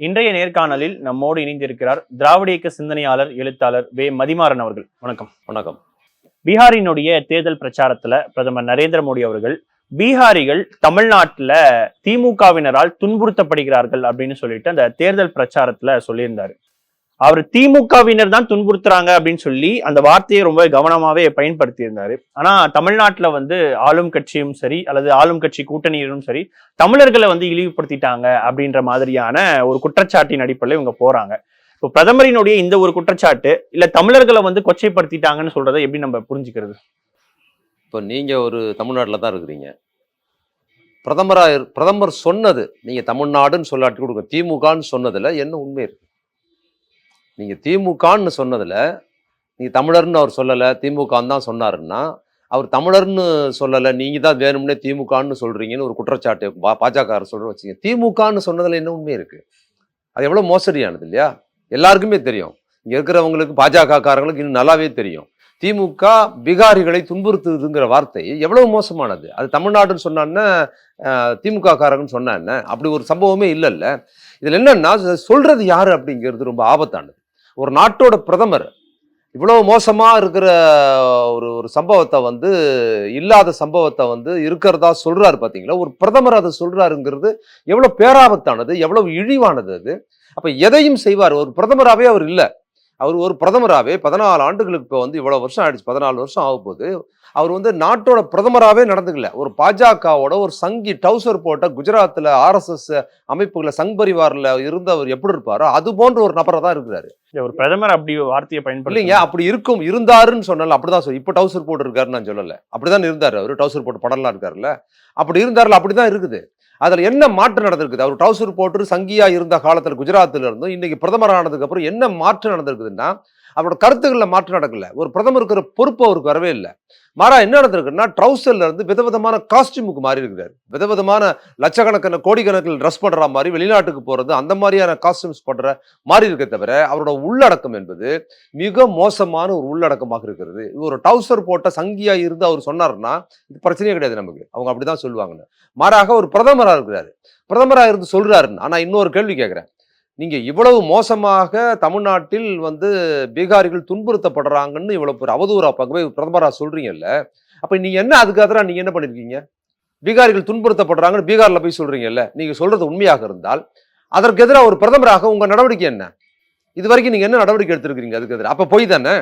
இன்றைய நேர்காணலில் நம்மோடு இணைந்திருக்கிறார் திராவிட இயக்க சிந்தனையாளர் எழுத்தாளர் வே. மதிமாறன் அவர்கள். வணக்கம். வணக்கம். பீகாரினுடைய தேர்தல் பிரச்சாரத்துல பிரதமர் நரேந்திர மோடி அவர்கள் பீகாரிகள் தமிழ்நாட்டுல திமுகவினரால் துன்புறுத்தப்படுகிறார்கள் அப்படின்னு சொல்லிட்டு அந்த தேர்தல் பிரச்சாரத்துல சொல்லியிருந்தாரு. அவர் திமுகவினர் தான் துன்புறுத்துறாங்க அப்படின்னு சொல்லி அந்த வார்த்தையை ரொம்ப கவனமாவே பயன்படுத்தி இருந்தாரு ஆனா தமிழ்நாட்டில் வந்து ஆளும் கட்சியும் சரி அல்லது ஆளும் கட்சி கூட்டணியிலும் சரி தமிழர்களை வந்து இழிவுபடுத்திட்டாங்க அப்படின்ற மாதிரியான ஒரு குற்றச்சாட்டின் அடிப்படையில் இவங்க போறாங்க. இப்போ பிரதமரினுடைய இந்த ஒரு குற்றச்சாட்டு இல்ல தமிழர்களை வந்து கொச்சைப்படுத்திட்டாங்கன்னு சொல்றதை எப்படி நம்ம புரிஞ்சுக்கிறது? இப்போ நீங்கள் ஒரு தமிழ்நாட்டில் தான் இருக்கிறீங்க. பிரதமராக இரு- பிரதமர் சொன்னது நீங்கள் தமிழ்நாடுன்னு சொல்லாட்டி கொடுங்க திமுகன்னு சொன்னதில் என்ன உண்மை இருக்குது நீங்கள் திமுகன்னு சொன்னதில் நீங்கள் தமிழர்னு அவர் சொல்லலை திமுகன்னு தான் சொன்னாருன்னா அவர் தமிழர்னு சொல்லலை நீங்கள் தான் வேணும்னே திமுகன்னு சொல்கிறீங்கன்னு ஒரு குற்றச்சாட்டு பா பாஜக சொல்கிற வச்சுங்க. திமுகன்னு சொன்னதில் என்ன உண்மை இருக்குது அது எவ்வளோ மோசடியானது இல்லையா? எல்லாருக்குமே தெரியும். இங்கே இருக்கிறவங்களுக்கு பாஜக காரங்களுக்கு இன்னும் நல்லாவே தெரியும். திமுக பீகாரிகளை துன்புறுத்துதுங்கிற வார்த்தை எவ்வளவு மோசமானது? அது தமிழ்நாடுன்னு சொன்னான்னு திமுக காரங்கன்னு சொன்னா அப்படி ஒரு சம்பவமே இல்லைல்ல. இதில் என்னன்னா சொல்றது யாரு அப்படிங்கிறது ரொம்ப ஆபத்தானது. ஒரு நாட்டோட பிரதமர். இவ்வளோ மோசமாக இருக்கிற ஒரு ஒரு சம்பவத்தை வந்து இல்லாத சம்பவத்தை வந்து இருக்கிறதா சொல்கிறாரு பார்த்தீங்களா ஒரு பிரதமர் அதை சொல்கிறாருங்கிறது எவ்வளோ பேராபத்தானது எவ்வளோ இழிவானது அது. அப்போ எதையும் செய்வார். ஒரு பிரதமராகவே அவர் இல்லை. அவர் ஒரு பிரதமராகவே பதினாலு ஆண்டுகளுக்கு இப்போ வந்து இவ்வளோ வருஷம் ஆயிடுச்சு. பதினாலு வருஷம் ஆக அவர் வந்து நாட்டோட பிரதமராகவே நடந்துக்கல. ஒரு பாஜகவோட ஒரு சங்கி டவுசர் போட்ட குஜராத்தில் ஆர்எஸ்எஸ் அமைப்புகளை சங் பரிவாரில் இருந்தவர் எப்படி இருப்பாரோ அது போன்ற ஒரு நபரை தான் இருக்கிறாரு. ஒரு பிரதமர் அப்படி ஒரு வார்த்தையை பயன்படுத்தி இல்லைங்க அப்படி இருக்கும் இருந்தாருன்னு சொன்னால. அப்படிதான் சொல்லி இப்போ டவுசர் போட்டு இருக்காருன்னு நான் சொல்லலை. அப்படிதான் இருந்தார் அவர் டவுசர் போட்டு படம்லாம் இருக்காருல்ல. அப்படி இருந்தாருல அப்படிதான் இருக்குது. அதில் என்ன மாற்றம் நடந்திருக்குது? அவர் டவுசர் போட்டு சங்கியா இருந்த காலத்தில் குஜராத்தில் இருந்தும் இன்னைக்கு பிரதமர் ஆனதுக்கு அப்புறம் என்ன மாற்றம் நடந்திருக்குதுன்னா அவரோட கருத்துக்களில் மாற்றம் நடக்கல. ஒரு பிரதமர் இருக்கிற பொறுப்பு அவருக்கு வரவே இல்லை. மாறா என்ன நடந்திருக்குன்னா ட்ரௌசர்ல இருந்து விதவிதமான காஸ்டியூமுக்கு மாறி இருக்கிறார். விதவிதமான லட்சக்கணக்கான கோடிக்கணக்கில் ட்ரெஸ் பண்ற மாதிரி வெளிநாட்டுக்கு போறது அந்த மாதிரியான காஸ்டியூம்ஸ் பண்ற மாறி இருக்க தவிர அவரோட உள்ளடக்கம் என்பது மிக மோசமான ஒரு உள்ளடக்கமாக இருக்கிறது. இது ஒரு டவுசர் போட்ட சங்கியா இருந்து அவர் சொன்னாருன்னா இது பிரச்சனையே கிடையாது நமக்கு. அவங்க அப்படிதான் சொல்லுவாங்கன்னு. மாறாக ஒரு பிரதமராக இருக்கிறாரு. பிரதமராக இருந்து சொல்றாருன்னு ஆனா இன்னொரு கேள்வி கேட்கிறேன். நீங்கள் இவ்வளவு மோசமாக தமிழ்நாட்டில் வந்து பீகாரிகள் துன்புறுத்தப்படுறாங்கன்னு இவ்வளோ ஒரு அவதூறா பங்கவே பிரதமராக சொல்கிறீங்கல்ல அப்போ நீங்கள் என்ன அதுக்கு எதிராக என்ன பண்ணியிருக்கீங்க பீகாரிகள் துன்புறுத்தப்படுறாங்கன்னு பீகாரில் போய் சொல்கிறீங்கல்ல நீங்கள் சொல்கிறது உண்மையாக இருந்தால் அதற்கு எதிராக ஒரு பிரதமராக உங்கள் நடவடிக்கை என்ன? இது வரைக்கும் நீங்கள் என்ன நடவடிக்கை எடுத்துருக்கிறீங்க அதுக்கு எதிராக அப்போ போய் தானே?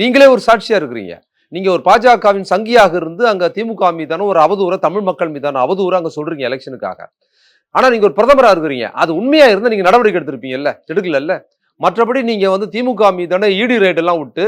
நீங்களே ஒரு சாட்சியாக இருக்கிறீங்க. நீங்கள் ஒரு பாஜகவின் சங்கியாக இருந்து அங்கே திமுக மீதான ஒரு அவதூற தமிழ் மக்கள் மீதான அவதூறு அங்கே சொல்கிறீங்க எலெக்ஷனுக்காக. ஆனா நீங்க ஒரு பிரதமராக இருக்கிறீங்க. அது உண்மையா இருந்தால் நீங்க நடவடிக்கை எடுத்திருப்பீங்கல்ல? எடுக்கலல்ல? மற்றபடி நீங்க வந்து திமுக மீதான இடி ரேட் எல்லாம் விட்டு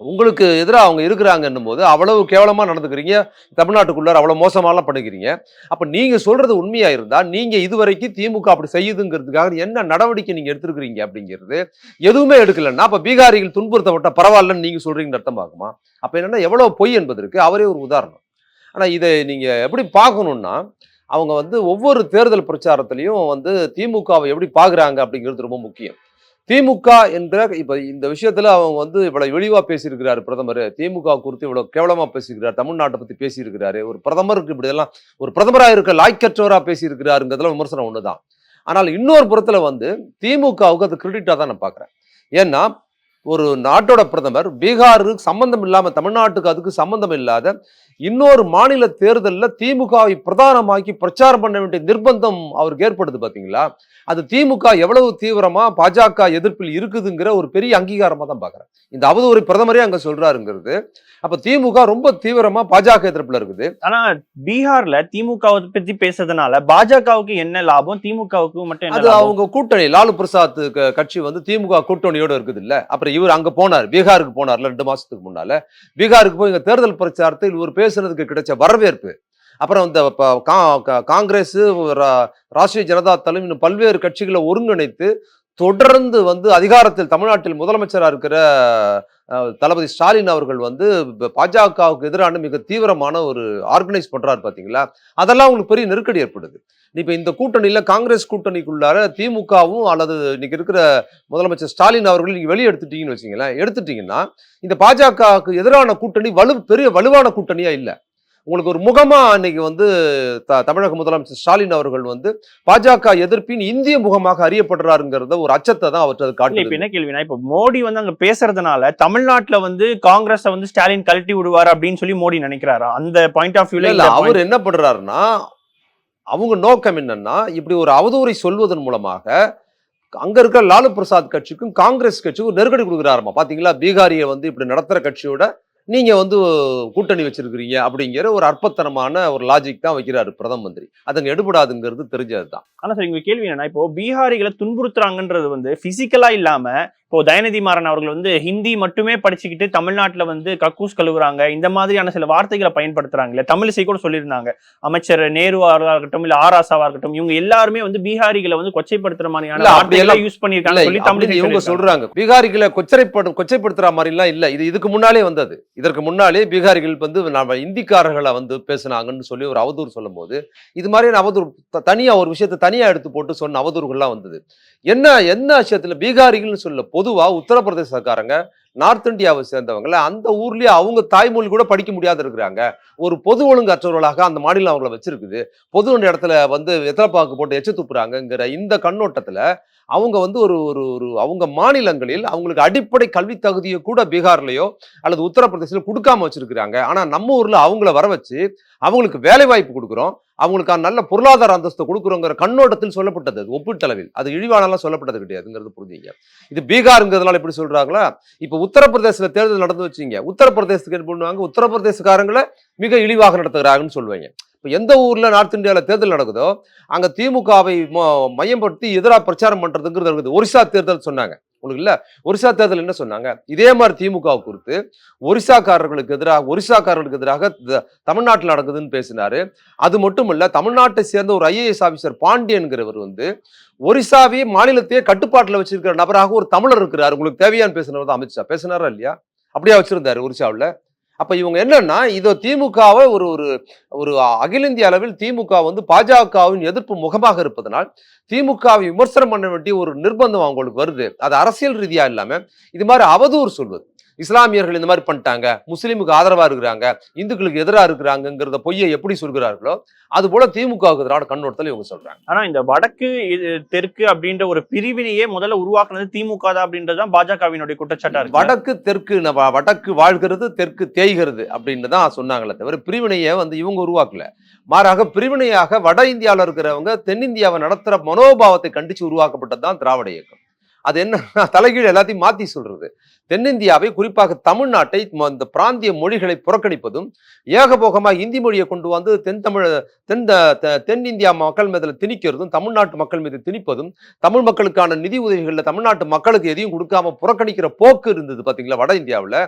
உங்களுக்கு எதிராக அவங்க இருக்கிறாங்கன்னும் போது அவ்வளவு கேவலமாக நடந்துக்கிறீங்க. தமிழ்நாட்டுக்குள்ளார அவ்வளோ மோசமாலாம் பண்ணிக்கிறீங்க. அப்போ நீங்கள் சொல்கிறது உண்மையாக இருந்தால் நீங்கள் இதுவரைக்கும் திமுக அப்படி செய்யுதுங்கிறதுக்காக என்ன நடவடிக்கை நீங்கள் எடுத்துருக்கிறீங்க அப்படிங்கிறது எதுவுமே எடுக்கலன்னா அப்போ பீகாரிகள் துன்புறுத்தப்பட்ட பரவாயில்லன்னு நீங்க சொல்றீங்கன்னு அர்த்தமாகுமா அப்போ என்னன்னா எவ்வளோ பொய் என்பதற்கு அவரே ஒரு உதாரணம். ஆனால் இதை நீங்கள் எப்படி பார்க்கணுன்னா அவங்க வந்து ஒவ்வொரு தேர்தல் பிரச்சாரத்திலையும் வந்து திமுகவை எப்படி பார்க்குறாங்க அப்படிங்கிறது ரொம்ப முக்கியம். திமுக என்ற இப்போ இந்த விஷயத்தில் அவங்க வந்து இவ்வளோ வெளிவாக பேசியிருக்கிறாரு பிரதமர். திமுக குறித்து இவ்வளோ கேவலமாக பேசியிருக்கிறார். தமிழ்நாட்டை பற்றி பேசியிருக்கிறாரு. ஒரு பிரதமருக்கு இப்படி எல்லாம் ஒரு பிரதமராக இருக்க லாய்க்கற்றவராக பேசியிருக்கிறாருங்கிறதுல விமர்சனம் தான் ஆனால் இன்னொரு புறத்தில் வந்து திமுகவுக்கு அது கிரெடிட்டாக தான் நான் பார்க்குறேன் ஏன்னா ஒரு நாட்டோட பிரதமர் பீகாருக்கு சம்பந்தம் இல்லாமல் தமிழ்நாட்டுக்கு அதுக்கு சம்பந்தம் இல்லாத இன்னொரு மாநில தேர்தலில் திமுகவை பிரதானமாக்கி பிரச்சாரம் பண்ண வேண்டிய நிர்பந்தம் அவருக்கு ஏற்படுது பாத்தீங்களா? அது திமுக எவ்வளவு தீவிரமா பாஜக எதிர்ப்பில் இருக்குதுங்கிற ஒரு பெரிய அங்கீகாரமா தான் பாக்குறேன். இந்த அவதூறை பிரதமரே அங்க சொல்றாருங்கிறது. அப்ப திமுக ரொம்ப தீவிரமா பாஜக எதிர்ப்புல இருக்குது. ஆனா பீகார்ல திமுகவை பத்தி பேசுறதுனால பாஜகவுக்கு என்ன லாபம்? திமுகவுக்கு மட்டும் அது அவங்க கூட்டணி லாலு பிரசாத் கட்சி வந்து திமுக கூட்டணியோட இருக்குது இல்ல அப்புறம் இவர் அங்க போனார் பீகாருக்கு போனார்ல ரெண்டு மாசத்துக்கு முன்னால. பீகாருக்கு போய் இங்க தேர்தல் பிரச்சாரத்தில் இவர் பேசுனதுக்கு கிடைச்ச வரவேற்பு. அப்புறம் இந்த கா- காங்கிரஸ் ராஷ்டிரிய ஜனதா தளம் இன்னும் பல்வேறு கட்சிகளை ஒருங்கிணைத்து தொடர்ந்து வந்து அதிகாரத்தில் தமிழ்நாட்டில் முதலமைச்சராக இருக்கிற தளபதி ஸ்டாலின் அவர்கள் வந்து பாஜகவுக்கு எதிரான மிக தீவிரமான ஒரு ஆர்கனைஸ் பண்ணுறாரு பார்த்தீங்களா அதெல்லாம் உங்களுக்கு பெரிய நெருக்கடி ஏற்படுது. இப்போ இந்த கூட்டணியில் காங்கிரஸ் கூட்டணிக்குள்ளார திமுகவும் அல்லது இன்னைக்கு இருக்கிற முதலமைச்சர் ஸ்டாலின் அவர்கள் நீங்கள் வெளியே எடுத்துட்டீங்கன்னு வச்சுங்களேன் எடுத்துட்டீங்கன்னா இந்த பாஜகவுக்கு எதிரான கூட்டணி வலு பெரிய வலுவான கூட்டணியாக இல்லை. உங்களுக்கு ஒரு முகமா அன்னைக்கு வந்து த- தமிழக முதலமைச்சர் ஸ்டாலின் அவர்கள் வந்து பாஜக எதிர்ப்பின் இந்திய முகமாக அறியப்படுறாருங்கிறத ஒரு அச்சத்தை தான் அவற்றை அது காட்டுது. என்ன கேள்வினா இப்ப மோடி வந்து அங்க பேசுறதுனால தமிழ்நாட்டுல வந்து காங்கிரஸ வந்து ஸ்டாலின் கழட்டி விடுவார் அப்படின்னு சொல்லி மோடி நினைக்கிறாரா? அந்த பாயிண்ட் ஆஃப் வியூல இல்ல அவர் என்ன பண்றாருன்னா அவங்க நோக்கம் என்னன்னா இப்படி ஒரு அவதூறை சொல்வதன் மூலமாக அங்க இருக்கிற லாலு பிரசாத் கட்சிக்கும் காங்கிரஸ் கட்சிக்கும் நெருக்கடி கொடுக்குறாருமா? பாத்தீங்களா? பீகாரியை வந்து இப்படி நடத்துற கட்சியோட நீங்கள் வந்து கூட்டணி வச்சிருக்கிறீங்க அப்படிங்கிற ஒரு அற்பத்தனமான ஒரு லாஜிக் தான் வைக்கிறாரு பிரதம மந்திரி. அதன் எடுபடாதுங்கிறது தெரிஞ்சதுதான். ஆனால் சார் இங்க கேள்வி என்னன்னா இப்போ பீகாரிகளை துன்புறுத்துறாங்கன்றது வந்து ஃபிசிக்கலாக இல்லாமல் இப்போ தயநிதி மாறன் அவர்கள் வந்து ஹிந்தி மட்டுமே படிச்சுக்கிட்டு தமிழ்நாட்டுல வந்து கக்கூஸ் கழுவுறாங்க. இந்த மாதிரியான சில வார்த்தைகளை பயன்படுத்துறாங்க. இல்ல தமிழிசை கூட சொல்லியிருந்தாங்க. அமைச்சர் நேருவா இருக்கட்டும் இல்ல ஆராசாவா இருக்கட்டும் இவங்க எல்லாருமே வந்து பீகாரிகளை வந்து கொச்சைப்படுத்துற மாதிரியான வார்த்தைகளை யூஸ் சொல்லி இவங்க சொல்லியிருக்காங்க. சொல்றாங்க. பீகாரிகளை கொச்சைப்படு கொச்சைப்படுத்துற மாதிரிலாம் இல்ல. இது இதுக்கு முன்னாலே வந்தது. இதற்கு முன்னாலே பீகாரிகள் வந்து நம்ம இந்திக்காரர்களை வந்து பேசுனாங்கன்னு சொல்லி ஒரு அவதூறு சொல்லும்போது இது மாதிரியான அவதூறு த- தனியா ஒரு விஷயத்தை தனியா எடுத்து போட்டு சொன்ன அவதூறுகள்லாம் வந்தது. என்ன என்ன விஷயத்துல பீகாரிகள்னு சொல்ல பொதுவாக உத்தரப்பிரதேச சர்க்காரங்க நார்த் இந்தியாவை சேர்ந்தவங்கள அந்த ஊர்லேயே அவங்க தாய்மொழி கூட படிக்க முடியாத இருக்கிறாங்க. ஒரு பொது ஒழுங்கு அற்றவர்களாக அந்த மாநிலம் அவங்கள வச்சிருக்குது. பொது இடத்துல வந்து வெத்தலைப்பாக்கு போட்டு எச்ச துப்புறாங்கங்கிற இந்த கண்ணோட்டத்தில் அவங்க வந்து ஒரு ஒரு ஒரு அவங்க மாநிலங்களில் அவங்களுக்கு அடிப்படை கல்வி தகுதியை கூட பீகார்லேயோ அல்லது உத்தரப்பிரதேசிலோ கொடுக்காம வச்சிருக்கிறாங்க. ஆனால் நம்ம ஊரில் அவங்கள வர வச்சு அவங்களுக்கு வேலை வாய்ப்பு கொடுக்குறோம். அவங்களுக்கான நல்ல பொருளாதார அந்தஸ்து கொடுக்குறோங்கிற கண்ணோட்டத்தில் சொல்லப்பட்டது. அது ஒப்பீட்டளவில். அது இழிவானலாம் சொல்லப்பட்டது கிடையாதுங்கிறது புரிஞ்சுங்க. இது பீகாருங்கிறதுனால எப்படி சொல்கிறாங்களா இப்போ உத்தரப்பிரதேசத்தில் தேர்தல் நடந்து வச்சீங்க. உத்தரப்பிரதேசத்துக்கு என்ன பண்ணுவாங்க? உத்தரப்பிரதேசக்காரங்களை மிக இழிவாக நடத்துகிறாங்கன்னு சொல்லுவாங்க. இப்போ எந்த ஊரில் நார்த் இந்தியாவில் தேர்தல் நடக்குதோ அங்கே திமுகவை ம- மையப்படுத்தி எதிராக பிரச்சாரம் பண்ணுறதுங்கிறது இருக்குது. ஒரிசா தேர்தல் சொன்னாங்க. உங்களுக்கு இல்லை. ஒரிசா தேர்தல் என்ன சொன்னாங்க? இதே மாதிரி திமுக குறித்து ஒரிசாக்காரர்களுக்கு எதிராக ஒரிசாக்காரர்களுக்கு எதிராக த- தமிழ்நாட்டில் நடக்குதுன்னு பேசினாரு. அது மட்டும் இல்லை தமிழ்நாட்டை சேர்ந்த ஒரு ஐஏஎஸ் ஆஃபீஸர் பாண்டியன்கிறவர் வந்து ஒரிசாவையே மாநிலத்தையே கட்டுப்பாட்டில் வச்சிருக்கிற நபராக ஒரு தமிழர் இருக்கிறார். உங்களுக்கு தேவையான்னு பேசினவர் தான் அமித்ஷா. பேசினாரா இல்லையா? அப்படியே வச்சிருந்தாரு ஒரிசாவில். அப்ப இவங்க என்னன்னா இதோ திமுகவை ஒரு ஒரு ஒரு அகில இந்திய அளவில் திமுக வந்து பாஜகவின் எதிர்ப்பு முகமாக இருப்பதனால் திமுகவை விமர்சனம் பண்ண வேண்டிய ஒரு நிர்பந்தம் அவங்களுக்கு வருது. அது அரசியல் ரீதியா இல்லாம இது மாதிரி அவதூறு சொல்வது. இஸ்லாமியர்கள் இந்த மாதிரி பண்ணிட்டாங்க முஸ்லீமுக்கு ஆதரவா இருக்கிறாங்க இந்துக்களுக்கு எதிராக இருக்கிறாங்கிறத பொய்யை எப்படி சொல்கிறார்களோ அது போல திமுகவுக்கு எதிரான கண்ணோட்டத்தில் இவங்க சொல்றாங்க. ஆனா இந்த வடக்கு தெற்கு அப்படின்ற ஒரு பிரிவினையே முதல்ல உருவாக்குனது திமுக தான் அப்படின்றதுதான் பாஜகவினுடைய குற்றச்சாட்டா இருக்கு. வடக்கு தெற்கு வடக்கு வாழ்கிறது தெற்கு தேய்கிறது அப்படின்னு தான் சொன்னாங்களே தவிர பிரிவினையை வந்து இவங்க உருவாக்கல. மாறாக பிரிவினையாக வட இந்தியாவில் இருக்கிறவங்க தென்னிந்தியாவை நடத்துற மனோபாவத்தை கண்டிச்சு உருவாக்கப்பட்டது தான் திராவிட இயக்கம். அது என்ன? தலைகீழ் எல்லாத்தையும் மாத்தி சொல்றது. தென்னிந்தியாவை குறிப்பாக தமிழ்நாட்டை இந்த பிராந்திய மொழிகளை புறக்கணிப்பதும் ஏகபோகமாக இந்தி மொழியை கொண்டு வந்து தென் தமிழ் தென் த- தென்னிந்தியா மக்கள் மீதில் திணிக்கிறதும் தமிழ்நாட்டு மக்கள் மீது திணிப்பதும் தமிழ் மக்களுக்கான நிதி உதவிகளில் தமிழ்நாட்டு மக்களுக்கு எதையும் கொடுக்காம புறக்கணிக்கிற போக்கு இருந்தது பார்த்தீங்களா வட இந்தியாவில்.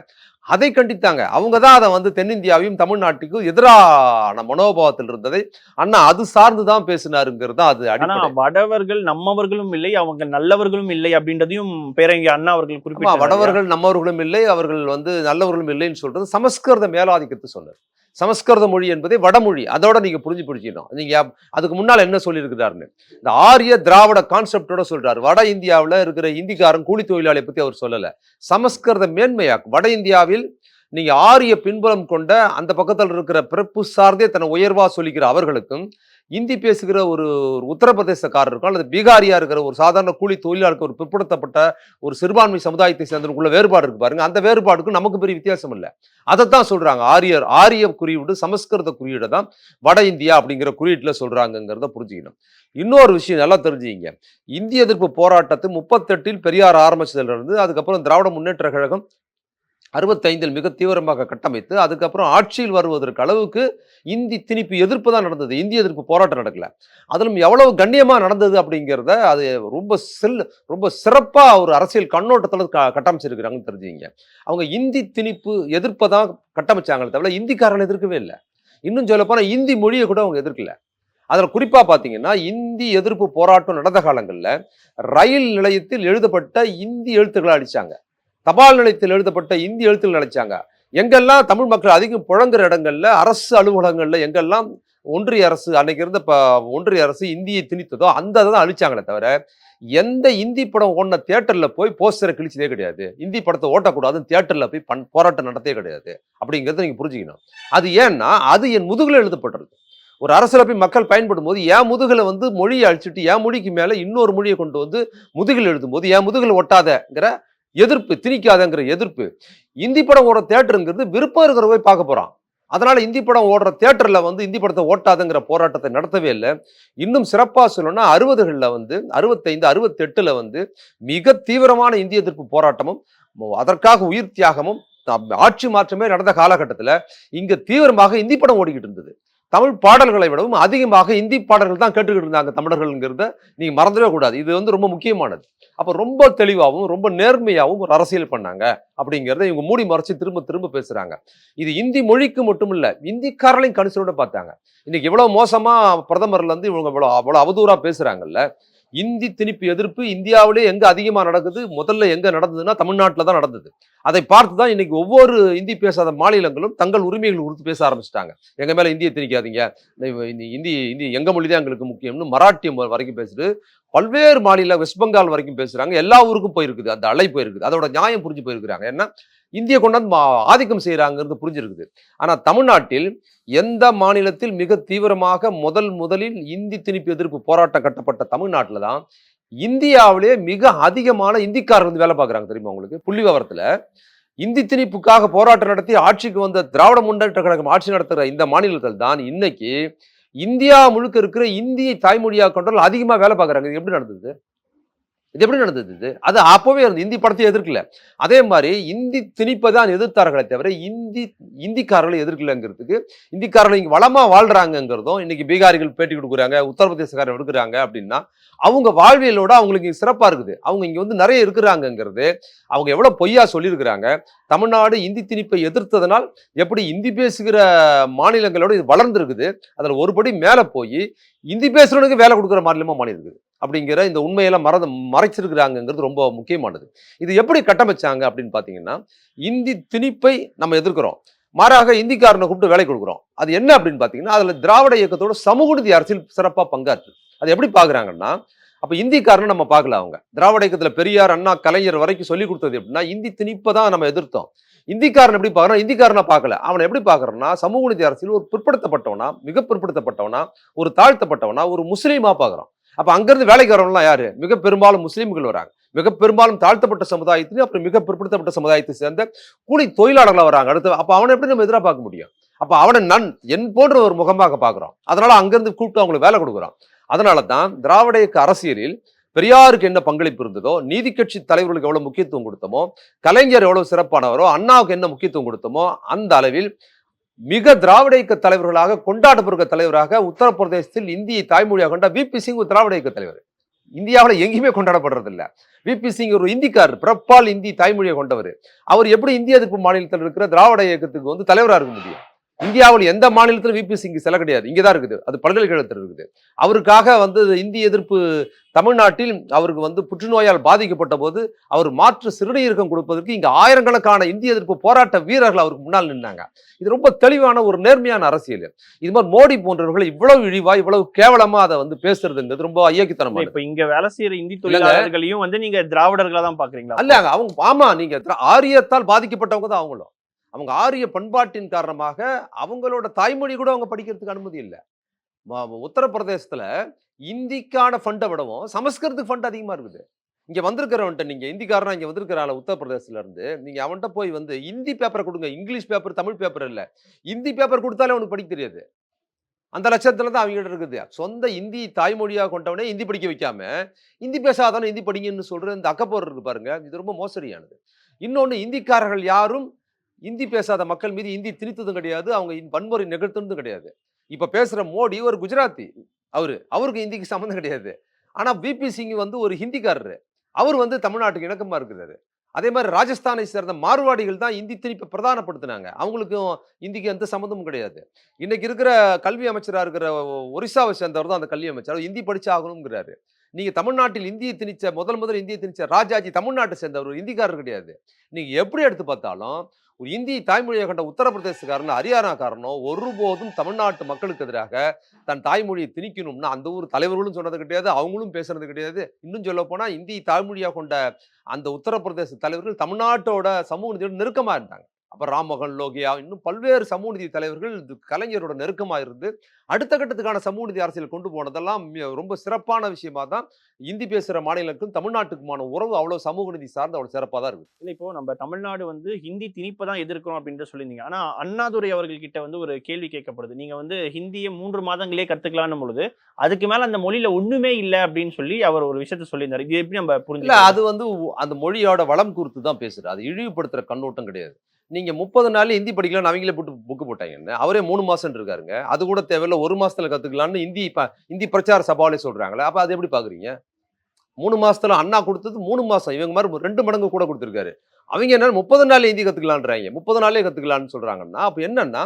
அதை கண்டித்தாங்க. அவங்க தான் அதை வந்து தென்னிந்தியாவையும் தமிழ்நாட்டுக்கும் எதிரான மனோபாவத்தில் இருந்ததை அண்ணா அது சார்ந்து தான் பேசினாருங்கிறது அது ஆனா வடவர்கள் நம்மவர்களும் இல்லை அவங்க நல்லவர்களும் இல்லை அப்படின்றதையும் பேரங்க அண்ணா அவர்கள் ஆமா குறிப்பிட்டார் வடவர்கள் நம்மவர்களும் இல்லை அவர்கள் வந்து நல்லவர்களும் இல்லைன்னு சொல்றது சமஸ்கிருத மேலாதிக்கத்தை சொன்னார். சமஸ்கிருத மொழி என்பதை வடமொழி. அதோட நீங்க புரிஞ்சு பிடிச்சிக்கணும் நீங்க அதுக்கு முன்னால் என்ன சொல்லியிருக்கிறாருன்னு. இந்த ஆரிய திராவிட கான்செப்டோட சொல்றாரு. வட இந்தியாவில் இருக்கிற இந்திக்காரன் கூலி தொழிலாளியை பத்தி அவர் சொல்லலை. சமஸ்கிருத மேன்மையாக்கும் வட இந்தியாவில் நீங்க ஆரிய பின்புலம் கொண்ட அந்த பக்கத்தில் இருக்கிற பிறப்பு சார்ந்தே தன்னை உயர்வா சொல்லிக்கிற அவர்களுக்கும் இந்தி பேசுகிற ஒரு ஒரு உத்தரப்பிரதேசக்காரருக்கும் அல்லது பீகாரியா இருக்கிற ஒரு சாதாரண கூலி தொழிலாளருக்கு ஒரு பிற்படுத்தப்பட்ட ஒரு சிறுபான்மை சமுதாயத்தை சேர்ந்தவங்களுக்குள்ள வேறுபாடு இருக்கு பாருங்க. அந்த வேறுபாடுக்கும் நமக்கு பெரிய வித்தியாசம் இல்லை. அதைத்தான் சொல்றாங்க. ஆரியர் ஆரிய குறியீடு சமஸ்கிருத குறியீடு தான் வட இந்தியா அப்படிங்கிற குறியீட்டுல சொல்றாங்கிறத புரிஞ்சுக்கணும். இன்னொரு விஷயம் நல்லா தெரிஞ்சுக்கிங்க. இந்திய எதிர்ப்பு போராட்டத்தை முப்பத்தெட்டில் பெரியார் ஆரம்பிச்சதுல இருந்து அதுக்கப்புறம் திராவிட முன்னேற்ற கழகம் அறுபத்தைந்தில் மிக தீவிரமாக கட்டமைத்து அதுக்கப்புறம் ஆட்சியில் வருவதற்கு அளவுக்கு இந்தி திணிப்பு எதிர்ப்பு தான் நடந்தது. இந்திய எதிர்ப்பு போராட்டம் நடக்கல. அதிலும் எவ்வளவு கண்ணியமாக நடந்தது அப்படிங்கிறத அது ரொம்ப செல் ரொம்ப சிறப்பாக ஒரு அரசியல் கண்ணோட்டத்தில் க கட்டமைச்சிருக்கிறாங்கன்னு தெரிஞ்சுங்க அவங்க இந்தி திணிப்பு எதிர்ப்பை தான் கட்டமைச்சாங்களே தவிர இந்திக்காரன் எதிர்க்கவே இல்லை. இன்னும் சொல்லப்போனால் இந்தி மொழியை கூட அவங்க எதிர்க்கல. அதில் குறிப்பாக பார்த்தீங்கன்னா இந்தி எதிர்ப்பு போராட்டம் நடந்த காலங்களில் ரயில் நிலையத்தில் எழுதப்பட்ட இந்தி எழுத்துக்களை அடித்தாங்க தபால் நிலையத்தில் எழுதப்பட்ட இந்தி எழுத்தில் நினைச்சாங்க. எங்கெல்லாம் தமிழ் மக்கள் அதிகம் புழங்குற இடங்கள்ல அரசு அலுவலகங்கள்ல எங்கெல்லாம் ஒன்றிய அரசு அன்னைக்கு இருந்த ப ஒன்றிய அரசு இந்தியை திணித்ததோ அந்த இதை தான் அழிச்சாங்களே தவிர எந்த இந்தி படம் ஓடின தியேட்டர்ல போய் போஸ்டரை கிழிச்சதே கிடையாது. இந்தி படத்தை ஓட்டக்கூடாதுன்னு தியேட்டர்ல போய் பண் போராட்டம் நடத்தே கிடையாது. அப்படிங்கிறத நீங்க புரிஞ்சுக்கணும். அது ஏன்னா அது என் முதுகில் எழுதப்பட்டது. ஒரு அரசில் போய் மக்கள் பயன்படும் போது என் முதுகில் வந்து மொழியை அழிச்சிட்டு என் மொழிக்கு மேலே இன்னொரு மொழியை கொண்டு வந்து முதுகில் எழுதும் போது என் முதுகில் ஒட்டாதங்கிற எதிர்ப்பு திணிக்காதங்கிற எதிர்ப்பு. இந்தி படம் ஓடுற தேட்டருங்கிறது விருப்பம் இருக்கிற போய் பார்க்க போகிறான் அதனால் இந்தி படம் ஓடுற தேட்டரில் வந்து இந்தி படத்தை ஓட்டாதுங்கிற போராட்டத்தை நடத்தவே இல்லை. இன்னும் சிறப்பாக சொல்லணும்னா அறுபதுகளில் வந்து அறுபத்தைந்து அறுபத்தெட்டில் வந்து மிக தீவிரமான இந்திய எதிர்ப்பு போராட்டமும் அதற்காக உயிர் தியாகமும் ஆட்சி மாற்றமே நடந்த காலகட்டத்தில் இங்கே தீவிரமாக இந்தி படம் ஓடிக்கிட்டு இருந்தது. தமிழ் பாடல்களை விடவும் அதிகமாக இந்தி பாடல்கள் தான் கேட்டுக்கிட்டு இருந்தாங்க தமிழர்கள்ங்கிறத நீங்க மறந்துடவே கூடாது. இது வந்து ரொம்ப முக்கியமானது. அப்ப ரொம்ப தெளிவாகவும் ரொம்ப நேர்மையாகவும் ஒரு அரசியல் பண்ணாங்க அப்படிங்கிறத இவங்க மூடி மறைச்சு திரும்ப திரும்ப பேசுறாங்க. இது இந்தி மொழிக்கு மட்டும் இல்ல இந்திக்காரர்களையும் கணிசனோட பார்த்தாங்க. இன்னைக்கு இவ்வளவு மோசமா பிரதமர்ல இருந்து இவங்க இவ்வளவு அவ்வளவு அவதூறா பேசுறாங்கல்ல இந்தி திணிப்பு எதிர்ப்பு இந்தியாவிலே எங்கே அதிகமாக நடக்குது? முதல்ல எங்கே நடந்ததுன்னா தமிழ்நாட்டில் தான் நடந்தது. அதை பார்த்து தான் இன்னைக்கு ஒவ்வொரு இந்தி பேசாத மாநிலங்களும் தங்கள் உரிமைகள் குறித்து பேச ஆரம்பிச்சிட்டாங்க. எங்கள் மேலே இந்தியை திணிக்காதீங்க. இந்த- இந்தி இந்தி எங்கள் மொழி தான் எங்களுக்கு முக்கியம்னு மராட்டியம் வரைக்கும் பேசுது பல்வேறு மாநில வெஸ்ட் பெங்கால் வரைக்கும் பேசுகிறாங்க எல்லா ஊருக்கும் போயிருக்குது. அந்த அலை போயிருக்குது. அதோட நியாயம் புரிஞ்சு போயிருக்கிறாங்க. ஏன்னா இந்திய கொண்டாந்து மா- ஆதிக்கம் செய்கிறாங்கிறது புரிஞ்சிருக்குது. ஆனால் தமிழ்நாட்டில் எந்த மாநிலத்தில் மிக தீவிரமாக முதல் முதலில் இந்தி திணிப்பு எதிர்ப்பு போராட்டம் கட்டப்பட்ட தமிழ்நாட்டில் தான் இந்தியாவிலே மிக அதிகமான இந்திக்காரர் வந்து வேலை பார்க்குறாங்க தெரியுமா உங்களுக்கு? புள்ளி விவரத்தில் இந்தி திணிப்புக்காக போராட்டம் நடத்தி ஆட்சிக்கு வந்த திராவிட முன்னேற்ற கழகம் ஆட்சி நடத்துகிற இந்த மாநிலத்தில் தான் இன்னைக்கு இந்தியா முழுக்க இருக்கிற இந்தியை தாய்மொழியாக கொண்டால் அதிகமாக வேலை பார்க்குறாங்க. இது எப்படி நடந்தது? இது எப்படி நடந்தது இது? அது அப்போவே இருந்தது இந்தி படத்தை எதிர்க்கல. அதே மாதிரி இந்தி திணிப்பை தான் எதிர்த்தார்களே தவிர இந்தி இந்திக்காரர்களை எதிர்க்கலங்கிறதுக்கு இந்திக்காரர்கள் இங்கே வளமாக வாழ்றாங்கங்கிறதும் இன்னைக்கு பீகாரிகள் பேட்டி கொடுக்குறாங்க உத்தரப்பிரதேசக்காரர் எடுக்கிறாங்க அப்படின்னா அவங்க வாழ்வியலோட அவங்களுக்கு சிறப்பாக இருக்குது. அவங்க இங்கே வந்து நிறைய இருக்கிறாங்கங்கிறது அவங்க எவ்வளோ பொய்யா சொல்லியிருக்கிறாங்க. தமிழ்நாடு இந்தி திணிப்பை எதிர்த்ததனால் எப்படி இந்தி பேசுகிற மாநிலங்களோட இது வளர்ந்துருக்குது? அதில் ஒருபடி மேலே போய் இந்தி பேசுறவனுக்கு வேலை கொடுக்குற மாநிலமாக மாறி இருக்குது. அப்படிங்கிற இந்த உண்மையெல்லாம் மறந்து மறைச்சிருக்கிறாங்கங்கிறது ரொம்ப முக்கியமானது. இது எப்படி கட்டமைச்சாங்க அப்படின்னு பார்த்தீங்கன்னா இந்தி திணிப்பை நம்ம எதிர்க்கிறோம். மாறாக இந்திக்காரனை கூப்பிட்டு வேலை கொடுக்குறோம். அது என்ன அப்படின்னு பார்த்தீங்கன்னா அதில் திராவிட இயக்கத்தோட சமூக நீதி அரசியல் சிறப்பாக பங்காற்று. அது எப்படி பார்க்குறாங்கன்னா அப்போ இந்திக்காரனை நம்ம பார்க்கல அவங்க. திராவிட இயக்கத்தில் பெரியார் அண்ணா கலைஞர் வரைக்கும் சொல்லி கொடுத்தது எப்படின்னா இந்தி திணிப்பை தான் நம்ம எதிர்த்தோம். இந்திக்காரன் எப்படி பார்க்கறோம் இந்திக்காரனை பார்க்கல அவனை எப்படி பார்க்குறோன்னா சமூக நீதி அரசியல் ஒரு பிற்படுத்தப்பட்டவனா மிக பிற்படுத்தப்பட்டவனா ஒரு தாழ்த்தப்பட்டவனா ஒரு முஸ்லீமாக பார்க்குறோம் அப்போ அங்கேருந்து வேலைக்கு வரவங்களாம் யாரு? மிக பெரும்பாலும் முஸ்லீம்கள் வராங்க. மிக பெரும்பாலும் தாழ்த்தப்பட்ட சமுதாயத்திலையும் அப்புறம் மிக பிற்படுத்தப்பட்ட சமுதாயத்தை சேர்ந்த கூலி தொழிலாளர்களாக வராங்க. அடுத்து அப்போ அவனை எப்படி நம்ம எதிராக பார்க்க முடியும்? அப்போ அவனை நன் என் போன்ற ஒரு முகமாக பார்க்குறோம். அதனால அங்கேருந்து கூப்பிட்டு அவங்களுக்கு வேலை கொடுக்குறோம். அதனால தான் திராவிட இயக்க அரசியலில் பெரியாருக்கு என்ன பங்களிப்பு இருந்ததோ நீதி கட்சி தலைவர்களுக்கு எவ்வளவு முக்கியத்துவம் கொடுத்தோமோ கலைஞர் எவ்வளவு சிறப்பானவரோ அண்ணாவுக்கு என்ன முக்கியத்துவம் கொடுத்தோமோ அந்த அளவில் மிக திராவிட இயக்க தலைவர்களாக கொண்டாடப்படுகிற தலைவராக உத்தரப்பிரதேசத்தில் இந்தியை தாய்மொழியாக கொண்ட விபி சிங் ஒரு திராவிட இயக்க தலைவர். இந்தியாவில் எங்கேயுமே கொண்டாடப்படுறது இல்ல விபி சிங் ஒரு இந்திக்கார் பிறப்பால் இந்தி தாய்மொழியை கொண்டவர். அவர் எப்படி இந்திய எதிர்ப்பு மாநிலத்தில் இருக்கிற திராவிட இயக்கத்துக்கு வந்து தலைவராக இருக்க முடியும்? இந்தியாவில் எந்த மாநிலத்திலும் விபி சிங் சில கிடையாது. இங்கே தான் இருக்குது. அது பல்கலைக்கழகத்தில் இருக்குது. அவருக்காக வந்து இந்தி எதிர்ப்பு தமிழ்நாட்டில் அவருக்கு வந்து புற்றுநோயால் பாதிக்கப்பட்ட போது அவர் மாற்று சிறுநீரகம் கொடுப்பதற்கு இங்க ஆயிரக்கணக்கான இந்திய எதிர்ப்பு போராட்ட வீரர்கள் அவருக்கு முன்னால் நின்னாங்க. இது ரொம்ப தெளிவான ஒரு நேர்மையான அரசியல். இது மாதிரி மோடி போன்றவர்கள் இவ்வளவு இழிவா இவ்வளவு கேவலமா அதை வந்து பேசுறதுங்கிறது ரொம்ப ஐயக்கித்தனமான இப்ப இங்க வேலை செய்யற இந்தி தொழிலாளர்களையும் வந்து நீங்க திராவிடர்களா தான் பாக்குறீங்களா? அல்ல அவங்க ஆமா நீங்க ஆரியத்தால் பாதிக்கப்பட்டவங்க தான் அவங்களும். அவங்க ஆரிய பண்பாட்டின் காரணமாக அவங்களோட தாய்மொழி கூட அவங்க படிக்கிறதுக்கு அனுமதி இல்லை. உத்தரப்பிரதேசத்தில் இந்திக்கான ஃபண்டை விடவும் சமஸ்கிருதத்துக்கு ஃபண்ட் அதிகமாக இருக்குது. இங்கே வந்திருக்கிறவன்ட்ட நீங்கள் இந்திக்காரனா இங்கே வந்திருக்கிறாள் உத்தரப்பிரதேசத்துல நீங்கள் அவன்கிட்ட போய் வந்து இந்தி பேப்பரை கொடுங்க இங்கிலீஷ் பேப்பர் தமிழ் பேப்பர் இல்லை. இந்தி பேப்பர் கொடுத்தாலே அவனுக்கு படிக்க தெரியாது. அந்த லட்சத்தில் தான் அவங்க இருக்குது. சொந்த இந்தி தாய்மொழியாக கொண்டவனே இந்தி படிக்க வைக்காம இந்தி பேசாதானே இந்தி படிங்கன்னு சொல்கிற இந்த அக்கப்போர் இருக்கு பாருங்க இது ரொம்ப மோசடியானது. இன்னொன்று இந்திக்காரர்கள் யாரும் இந்தி பேசாத மக்கள் மீது இந்தி திணித்ததும் கிடையாது அவங்க வன்முறை நிகழ்த்தினதும் கிடையாது. இப்போ பேசுகிற மோடி ஒரு குஜராத்தி அவர் அவருக்கு இந்திக்கு சம்மந்தம் கிடையாது. ஆனால் பிபி சிங் வந்து ஒரு ஹிந்திக்காரரு. அவர் வந்து தமிழ்நாட்டுக்கு இணக்கமாக இருக்கிறாரு. அதே மாதிரி ராஜஸ்தானை சேர்ந்த மார்வாடிகள் தான் இந்தி திணிப்பை பிரதானப்படுத்தினாங்க. அவங்களுக்கும் இந்திக்கு எந்த சம்மந்தமும் கிடையாது. இன்னைக்கு இருக்கிற கல்வி அமைச்சராக இருக்கிற ஒரிசாவை சேர்ந்தவர் தான் அந்த கல்வி அமைச்சர். இந்தி படிச்சு ஆகணுங்கிறாரு நீங்கள் தமிழ்நாட்டில் இந்தியை திணிச்ச முதல் முதல் இந்தியை திணிச்ச ராஜாஜி தமிழ்நாட்டை சேர்ந்தவர் ஒரு இந்திக்காரர் கிடையாது. நீங்கள் எப்படி எடுத்து பார்த்தாலும் ஒரு இந்தி தாய்மொழியை கண்ட உத்தரப்பிரதேசக்காரன் ஹரியானாக்காரனோ ஒருபோதும் தமிழ்நாட்டு மக்களுக்கு எதிராக தன் தாய்மொழியை திணிக்கணும்னா அந்த ஊர் தலைவர்களும் சொன்னது கிடையாது அவங்களும் பேசுறது கிடையாது. இன்னும் சொல்ல போனால் இந்தி தாய்மொழியாக கொண்ட அந்த உத்தரப்பிரதேச தலைவர்கள் தமிழ்நாட்டோட சமூக நெருக்கமாக இருந்தாங்க. அப்ப ராம்மோகன் லோகியா இன்னும் பல்வேறு சமூக நீதி தலைவர்கள் இது கலைஞரோட நெருக்கமா இருந்து அடுத்த கட்டத்துக்கான சமூக நீதி அரசியல் கொண்டு போனதெல்லாம் ரொம்ப சிறப்பான விஷயமா தான் இந்தி பேசுற மாநிலங்களுக்கும் தமிழ்நாட்டுக்குமான உறவு அவ்வளவு சமூக நீதி சார்ந்து அவ்வளவு சிறப்பா தான் இருக்கு இல்ல இப்போ நம்ம தமிழ்நாடு வந்து ஹிந்தி திணிப்பை தான் எதிர்க்கிறோம் அப்படின்ட்டு சொல்லியிருந்தீங்க. ஆனா அண்ணாதுரை அவர்கள் கிட்ட வந்து ஒரு கேள்வி கேட்கப்படுது. நீங்க வந்து ஹிந்தியை மூன்று மாதங்களே கத்துக்கலாம்னு பொழுது அதுக்கு மேல அந்த மொழியில ஒண்ணுமே இல்லை அப்படின்னு சொல்லி அவர் ஒரு விஷயத்த சொல்லியிருந்தாரு. இது எப்படி நம்ம இல்ல புரிஞ்சு அது வந்து அந்த மொழியோட வளம் குறித்து தான் பேசுறது அது இழிவுபடுத்துற கண்ணோட்டம் கிடையாது. நீங்கள் முப்பது நாள் ஹிந்தி படிக்கலாம் அவங்களே போட்டு புக்கு போட்டாங்கன்னு. அவரே மூணு மாதம் இருக்காருங்க அது கூட தேவையில்ல ஒரு மாதத்தில் கற்றுக்கலான்னு ஹிந்தி இப்போ இந்தி பிரச்சார சபாவிலே சொல்கிறாங்களே அப்போ அது எப்படி பார்க்குறீங்க மூணு மாதத்தில் அண்ணா கொடுத்தது மூணு மாதம் இவங்க மாதிரி ரெண்டு மடங்கு கூட கொடுத்துருக்காரு. அவங்க என்ன முப்பது நாள் ஹிந்தி கற்றுக்கலான்றாங்க முப்பது நாளே கற்றுக்கலான்னு சொல்கிறாங்கன்னா அப்போ என்னன்னா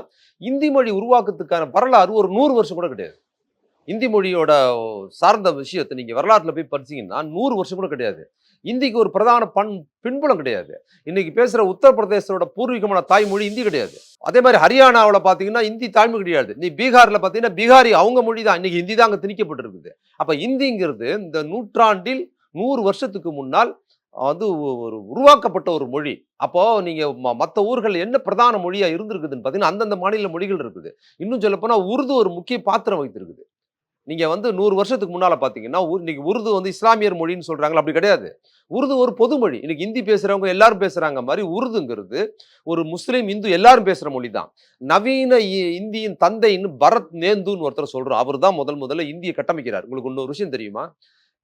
இந்தி மொழி உருவாக்கத்துக்கான வரலாறு ஒரு நூறு வருஷம் கூட கிடையாது. இந்தி மொழியோட சார்ந்த விஷயத்தை நீங்கள் வரலாற்றில் போய் படிச்சீங்கன்னா நூறு வருஷம் கூட கிடையாது. இந்திக்கு ஒரு பிரதான பண் பின்புலம் கிடையாது. இன்னைக்கு பேசுகிற உத்தரப்பிரதேசத்தோட பூர்வீகமான தாய்மொழி இந்தி கிடையாது. அதே மாதிரி ஹரியானாவில் பார்த்தீங்கன்னா இந்தி தாய்மொழி கிடையாது. நீ பீகாரில் பார்த்தீங்கன்னா பீகாரி அவங்க மொழி தான். இன்னைக்கு ஹிந்தி தான் அங்கே திணிக்கப்பட்டிருக்குது. அப்போ இந்திங்கிறது இந்த நூற்றாண்டில் நூறு வருஷத்துக்கு முன்னால் வந்து ஒரு உருவாக்கப்பட்ட ஒரு மொழி. அப்போ நீங்க ம- ஊர்கள் என்ன பிரதான மொழியா இருந்திருக்குதுன்னு பார்த்தீங்கன்னா அந்தந்த மாநில மொழிகள் இருக்குது. இன்னும் சொல்ல உருது ஒரு முக்கிய பாத்திரம் வைத்திருக்குது நீங்க வந்து நூறு வருஷத்துக்கு முன்னால பாத்தீங்கன்னா உ- இன்னைக்கு உருது வந்து இஸ்லாமியர் மொழின்னு சொல்றாங்களா அப்படி கிடையாது. உருது ஒரு பொது மொழி இன்னைக்கு ஹிந்தி பேசுறவங்க எல்லாரும் பேசுறாங்க மாதிரி உருதுங்கிறது ஒரு முஸ்லீம் இந்து எல்லாரும் பேசுற மொழி தான் நவீன இ- இந்தியின் தந்தைன்னு பரத் நேந்துன்னு ஒருத்தர் சொல்றோம் அவர் தான் முதல் முதல்ல இந்தியை கட்டமைக்கிறார். உங்களுக்கு இன்னொரு விஷயம் தெரியுமா?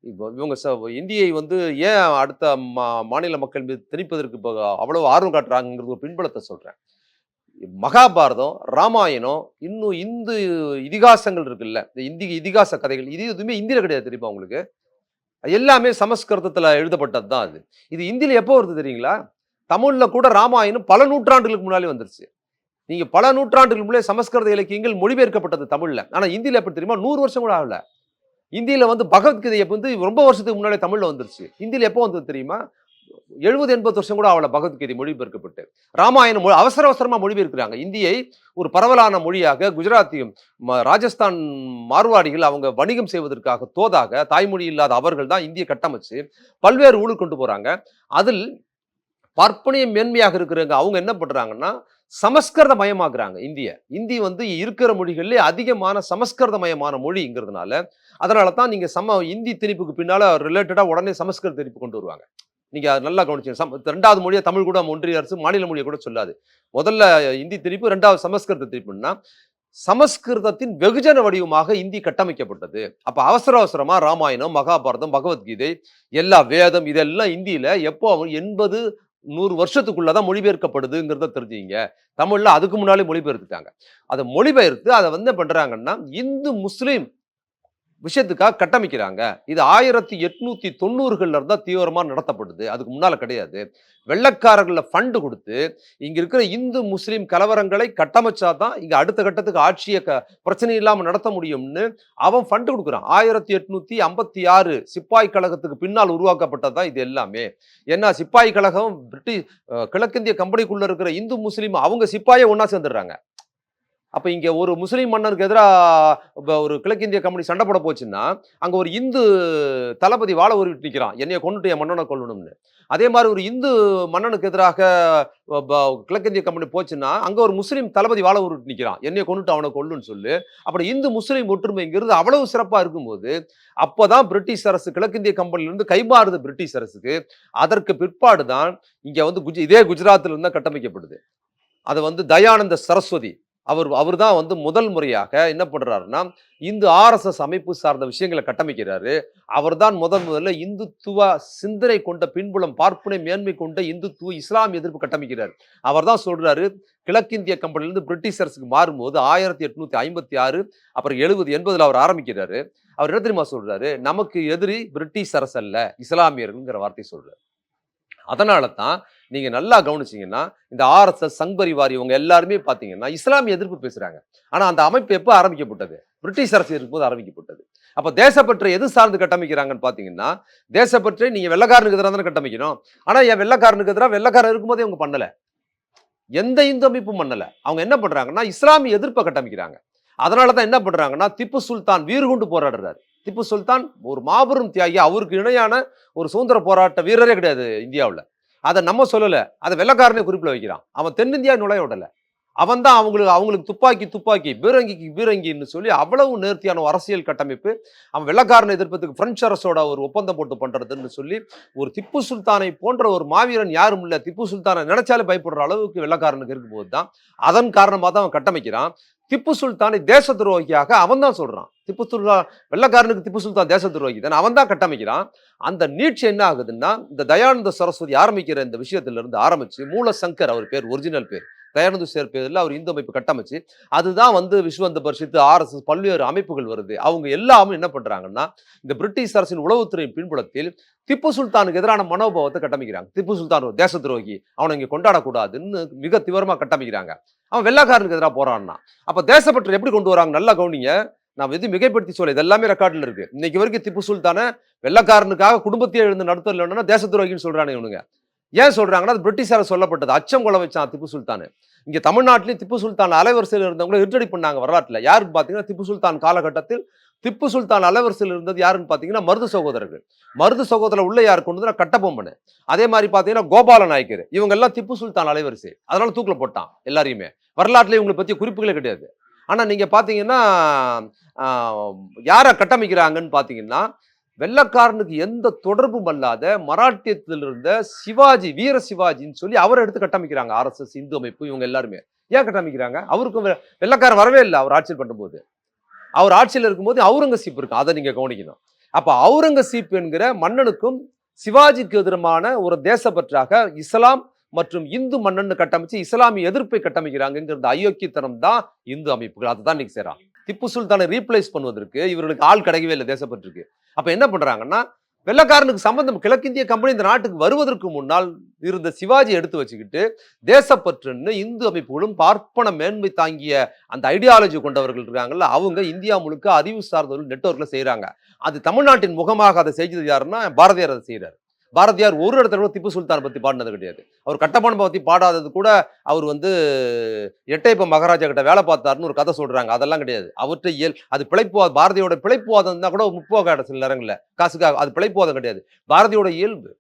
இப்போ இவங்க ச இந்தியை வந்து ஏன் அடுத்த மா மாநில மக்கள் மீது திணிப்பதற்கு இப்போ அவ்வளவு ஆர்வம் காட்டுறாங்கிறது ஒரு பின்புலத்தை சொல்றேன். மகாபாரதம் ராமாயணம் இன்னும் இந்து இதிகாசங்கள் இருக்குல்ல இந்த இந்தி இதிகாச கதைகள் இது எதுவுமே இந்தியில் கிடையாது தெரியுமா உங்களுக்கு? எல்லாமே சமஸ்கிருதத்தில் எழுதப்பட்டது தான் அது. இது இந்தியில் எப்போ வருது தெரியுங்களா? தமிழில் கூட ராமாயணம் பல நூற்றாண்டுகளுக்கு முன்னாலே வந்துருச்சு. நீங்கள் பல நூற்றாண்டுகளுக்கு முன்னாலே சமஸ்கிருத இலக்கியங்கள் மொழிபெயர்க்கப்பட்டது தமிழில். ஆனால் இந்தியில் எப்படி தெரியுமா? நூறு வருஷம் கூட ஆகலை. இந்தியில் வந்து பகவத்கீதை வந்து ரொம்ப வருஷத்துக்கு முன்னாலே தமிழில் வந்துருச்சு. இந்தியில் எப்போ வந்தது தெரியுமா? எழுபது எண்பது வருஷம் கூட அவளை பகவத்கீதை மொழிபெயர்க்கப்பட்டு ராமாயணம் மொழி- அவசர அவசரமாக மொழிபெயர்க்கிறாங்க. இந்தியை ஒரு பரவலான மொழியாக குஜராத்தியும் ராஜஸ்தான் மார்வாடிகள் அவங்க வணிகம் செய்வதற்காக தோதாக தாய்மொழி இல்லாத அவர்கள் தான் இந்தியை கட்டமைச்சு பல்வேறு ஊழல் கொண்டு போகிறாங்க அதில் பார்ப்பனிய மேன்மையாக இருக்கிறவங்க அவங்க என்ன பண்ணுறாங்கன்னா சமஸ்கிருத மயமாக்குறாங்க இந்திய. இந்தி வந்து இருக்கிற மொழிகளிலே அதிகமான சமஸ்கிருத மயமான மொழிங்கிறதுனால அதனால தான் நீங்கள் சம இந்தி திணிப்புக்கு பின்னால் ரிலேட்டடாக உடனே சமஸ்கிருத திணிப்பு கொண்டு வருவாங்க. நீங்கள் அதை நல்லா கவனிச்சு சம் ரெண்டாவது மொழியை தமிழ் கூட ஒன்றிய அரசு மாநில மொழியை கூட சொல்லாது. முதல்ல இந்தி திரிப்பு ரெண்டாவது சமஸ்கிருத திரிப்புன்னா சமஸ்கிருதத்தின் வெகுஜன வடிவமாக இந்தி கட்டமைக்கப்பட்டது. அப்போ அவசர அவசரமாக ராமாயணம் மகாபாரதம் பகவத்கீதை எல்லா வேதம் இதெல்லாம் இந்தியில் எப்போ எண்பது நூறு வருஷத்துக்குள்ளதான் மொழிபெயர்க்கப்படுதுங்கிறத தெரிஞ்சுங்க தமிழில் அதுக்கு முன்னாலே மொழிபெயர்த்துட்டாங்க. அதை மொழிபெயர்த்து அதை வந்து என்ன இந்து முஸ்லீம் விஷயத்துக்காக கட்டமைக்கிறாங்க. இது ஆயிரத்தி எட்நூத்தி தொண்ணூறுகள்ல இருந்தா தீவிரமா நடத்தப்படுது. அதுக்கு முன்னால கிடையாது. வெள்ளக்காரர்கள ஃபண்டு கொடுத்து இங்க இருக்கிற இந்து முஸ்லீம் கலவரங்களை கட்டமைச்சாதான் இங்க அடுத்த கட்டத்துக்கு ஆட்சியை க பிரச்சனை இல்லாம நடத்த முடியும்னு அவன் ஃபண்டு கொடுக்குறான். ஆயிரத்தி எட்நூத்தி ஐம்பத்தி ஆறு சிப்பாய் கழகத்துக்கு பின்னால் உருவாக்கப்பட்டதான் இது எல்லாமே. ஏன்னா சிப்பாய் கழகம் பிரிட்டிஷ் கிழக்கிந்திய கம்பெனிக்குள்ள இருக்கிற இந்து முஸ்லீம் அவங்க சிப்பாயை ஒன்னா சேர்ந்துடுறாங்க. அப்போ இங்கே ஒரு முஸ்லீம் மன்னருக்கு எதிராக ஒரு கிழக்கிந்திய கம்பெனி சண்டை போட போச்சுன்னா அங்கே ஒரு இந்து தளபதி வாழ உருவிட்டு நிற்கிறான் என்னைய கொண்டுட்டு என் மன்னனை கொள்ளணும்னு அதே மாதிரி ஒரு இந்து மன்னனுக்கு எதிராக ப- கிழக்கிந்திய கம்பெனி போச்சுன்னா அங்கே ஒரு முஸ்லீம் தளபதி வாழ உருவிட்டு நிற்கிறான் என்னைய கொண்டுட்டு அவனை கொள்ளுன்னு சொல்லு. அப்படி இந்து முஸ்லீம் ஒற்றுமைங்கிறது அவ்வளவு சிறப்பாக இருக்கும்போது அப்போ தான் பிரிட்டிஷ் அரசு கிழக்கிந்திய கம்பெனிலேருந்து கைமாறுது பிரிட்டிஷ் அரசுக்கு. அதற்கு பிற்பாடு தான் இங்கே வந்து குஜ இதே குஜராத்தில் இருந்தால் தான் கட்டமைக்கப்படுது. அதை வந்து தயானந்த சரஸ்வதி. அவர் அவர் தான் வந்து முதல் முறையாக என்ன பண்ணுறாருன்னா இந்து ஆர்எஸ்எஸ் அமைப்பு சார்ந்த விஷயங்களை கட்டமைக்கிறாரு. அவர் தான் முதன் முதல்ல இந்துத்துவ சிந்தனை கொண்ட பின்புலம் பார்ப்பனை மேன்மை கொண்ட இந்துத்துவ இஸ்லாம் எதிர்ப்பு கட்டமைக்கிறார். அவர் தான் சொல்கிறாரு கிழக்கிந்திய கம்பெனிலேருந்து பிரிட்டிஷ் அரசுக்கு மாறும்போது ஆயிரத்தி எட்நூற்றி ஐம்பத்தி ஆறு அப்புறம் எழுபது எண்பதில் அவர் ஆரம்பிக்கிறாரு. அவர் என்ன தெரியுமா சொல்கிறாரு நமக்கு எதிரி பிரிட்டிஷ் அரசு அல்ல இஸ்லாமியர்கள்ங்கிற வார்த்தை சொல்கிறார் அதனால தான் நீங்கள் நல்லா கவனிச்சிங்கன்னா இந்த ஆர்எஸ்எஸ் சங்பரிவார் இவங்க எல்லாருமே பார்த்தீங்கன்னா இஸ்லாமிய எதிர்ப்பு பேசுகிறாங்க ஆனால் அந்த அமைப்பு எப்போ ஆரம்பிக்கப்பட்டது? பிரிட்டிஷ் அரசு இருக்கும்போது ஆரம்பிக்கப்பட்டது. அப்போ தேசப்பற்றை எது சார்ந்து கட்டமைக்கிறாங்கன்னு பார்த்தீங்கன்னா தேசப்பற்றை நீங்கள் வெள்ளக்காரனுக்கு எதிராக தானே கட்டமைக்கணும். ஆனால் என் வெள்ளக்காரனுக்கு எதிராக வெள்ளக்காரன் இருக்கும்போதே இவங்க பண்ணலை. எந்த இந்து அமைப்பும் பண்ணலை. அவங்க என்ன பண்ணுறாங்கன்னா இஸ்லாமிய எதிர்ப்பை கட்டமைக்கிறாங்க. அதனால தான் என்ன பண்ணுறாங்கன்னா திப்பு சுல்தான் வீறு கொண்டு போராடுறாரு. திப்பு சுல்தான் ஒரு மாபெரும் தியாகி. அவருக்கு இணையான ஒரு சுதந்திர போராட்ட வீரரே கிடையாது இந்தியாவில். அதை நம்ம சொல்லலை. அதை வெள்ளக்காரனே குறிப்பில் வைக்கிறான். அவன் தென்னிந்தியா நுழைய விடலை. அவன் தான் அவங்களுக்கு அவங்களுக்கு துப்பாக்கி துப்பாக்கி பீரங்கிக்கு பீரங்கின்னு சொல்லி அவ்வளவு நேர்த்தியான ஒரு அரசியல் கட்டமைப்பு. அவன் வெள்ளக்காரனை எதிர்ப்பதுக்கு பிரெஞ்சு அரசோட ஒரு ஒப்பந்தம் போட்டு பண்ணுறதுன்னு சொல்லி ஒரு திப்பு சுல்தானை போன்ற ஒரு மாவீரன் யாரும் இல்லை. திப்பு சுல்தானை நினைச்சாலே பயப்படுற அளவுக்கு வெள்ளக்காரனுக்கு இருக்கும்போது தான் அதன் காரணமாக தான் அவன் கட்டமைக்கிறான். திப்பு சுல்தானை தேச துரோகியாக அவன் தான் சொல்றான். திப்பு சுல்தான் வெள்ளக்காரனுக்கு திப்பு சுல்தான் தேச துரோகி தான் அவன் தான் கட்டமைக்கிறான். அந்த நீட்சி என்ன ஆகுதுன்னா இந்த தயானந்த சரஸ்வதி ஆரம்பிக்கிற இந்த விஷயத்திலிருந்து ஆரம்பித்து ஆரம்பிச்சு மூலசங்கர் அவர் பேர் ஒரிஜினல் பேர். பெயர்ந்து சேர்ப்பதில் அவர் இந்து அமைப்பு கட்டமைச்சு அதுதான் வந்து விஸ்வந்த பரிசித்து ஆர்எஸ்எஸ் பல்வேறு அமைப்புகள் வருது. அவங்க எல்லாமே என்ன பண்ணுறாங்கன்னா இந்த பிரிட்டிஷ் அரசின் உளவுத்துறையின் பின்புலத்தில் திப்பு சுல்தானுக்கு எதிரான மனோபாவத்தை கட்டமைக்கிறாங்க. திப்பு சுல்தான் ஒரு தேச துரோகி. அவனை இங்கே கொண்டாடக்கூடாதுன்னு மிக தீவிரமாக கட்டமைக்கிறாங்க. அவன் வெள்ளக்காரனுக்கு எதிராக போறான்னா. அப்போ தேசப்பற்று எப்படி கொண்டு வராங்க? நல்லா கவனிங்க. நான் எது மிகைப்படுத்தி சொல்ல இது எல்லாமே ரெக்கார்டில் இருக்கு. இன்னைக்கு வரைக்கும் திப்பு சுல்தானை வெள்ளக்காரனுக்காக குடும்பத்தையே எழுந்து நடத்தலன்னா தேச துரோகின்னு சொல்றானே இவனுங்க. ஏன் சொல்கிறாங்கன்னா அது பிரிட்டிஷார சொல்லப்பட்டது. அச்சம் கொள்ள வச்சான் திப்பு சுல்தான். இங்கே தமிழ்நாட்டிலேயும் திப்பு சுல்தான் அலைவரிசையில் இருந்தவங்களை இருட்டடி பண்ணாங்க வரலாற்றில். யாருக்கு பார்த்தீங்கன்னா திப்பு சுல்தான் காலகட்டத்தில் திப்பு சுல்தான் அலைவரிசையில் இருந்தது யாருன்னு பார்த்தீங்கன்னா மருது சகோதரர்கள். மருது சகோதரர் உள்ள யார் கொண்டு வந்து கட்டபொம்மனு. அதே மாதிரி பார்த்தீங்கன்னா கோபால நாயக்கர் இவங்க எல்லாம் திப்பு சுல்தான் அலைவரிசை. அதனால தூக்கில் போட்டான் எல்லாரையுமே. வரலாற்றில் இவங்களை பற்றி குறிப்புகளே கிடையாது. ஆனால் நீங்கள் பார்த்தீங்கன்னா யாரை கட்டமைக்கிறாங்கன்னு பார்த்தீங்கன்னா வெள்ளக்காரனுக்கு எந்த தொடர்பும் அல்லாத மராட்டியத்தில் இருந்த சிவாஜி வீர சிவாஜின்னு சொல்லி அவரை எடுத்து கட்டமைக்கிறாங்க. ஆர்எஸ்எஸ் இந்து அமைப்பு இவங்க எல்லாருமே. ஏன் கட்டமைக்கிறாங்க? அவருக்கும் வெள்ளக்காரன் வெள்ளைக்காரன் வரவே இல்லை அவர் ஆட்சியில் பண்ணும்போது அவர் ஆட்சியில் இருக்கும்போது அவுரங்கசீப் இருக்கும் அதை நீங்க கவனிக்கணும். அப்போ அவுரங்கசீப் என்கிற மன்னனுக்கும் சிவாஜிக்கு எதிரமான ஒரு தேசப்பற்றாக இஸ்லாம் மற்றும் இந்து மன்னன் கட்டமைச்சு இஸ்லாமிய எதிர்ப்பை கட்டமைக்கிறாங்கிறது அயோக்கியத்தனம் தான் இந்து அமைப்புகள். அதுதான் இன்னைக்கு செய்கிறான் திப்பு சுல்தானை ரீப்ளேஸ் பண்ணுவதற்கு இவர்களுக்கு ஆள் கிடைக்கவே இல்லை தேசப்பற்றுக்கு. அப்போ என்ன பண்ணுறாங்கன்னா வெள்ளக்காரனுக்கு சம்பந்தம் கிழக்கிந்திய கம்பெனி இந்த நாட்டுக்கு வருவதற்கு முன்னால் இருந்த சிவாஜி எடுத்து வச்சுக்கிட்டு தேசப்பற்றுன்னு இந்து அமைப்புகளும் பார்ப்பன மேன்மை தாங்கிய அந்த ஐடியாலஜி கொண்டவர்கள் இருக்காங்கல்ல அவங்க இந்தியா முழுக்க அறிவு சார்ந்தவர்கள் நெட்ஒர்க்கில் செய்கிறாங்க அது தமிழ்நாட்டின் முகமாக அதை செய்தது யாருன்னா பாரதியார் அதை செய்கிறார் பாரதியார் ஒரு இடத்துல கூட திப்பு சுல்தான் பற்றி பாடினது கிடையாது. அவர் கட்டபொம்மனை பற்றி பாடாதது கூட அவர் வந்து எட்டயப்ப மகாராஜா கிட்ட வேலை பார்த்தாருன்னு ஒரு கதை சொல்கிறாங்க அதெல்லாம் கிடையாது. அவர்கிட்ட இயல் அது பிழைப்புவாத பாரதியோட பிழைப்புவாதம் தான் கூட முற்போக சில நேரங்களில் காசுக்காக அது பிழைப்புவாதம் கிடையாது. பாரதியோட இயல்பு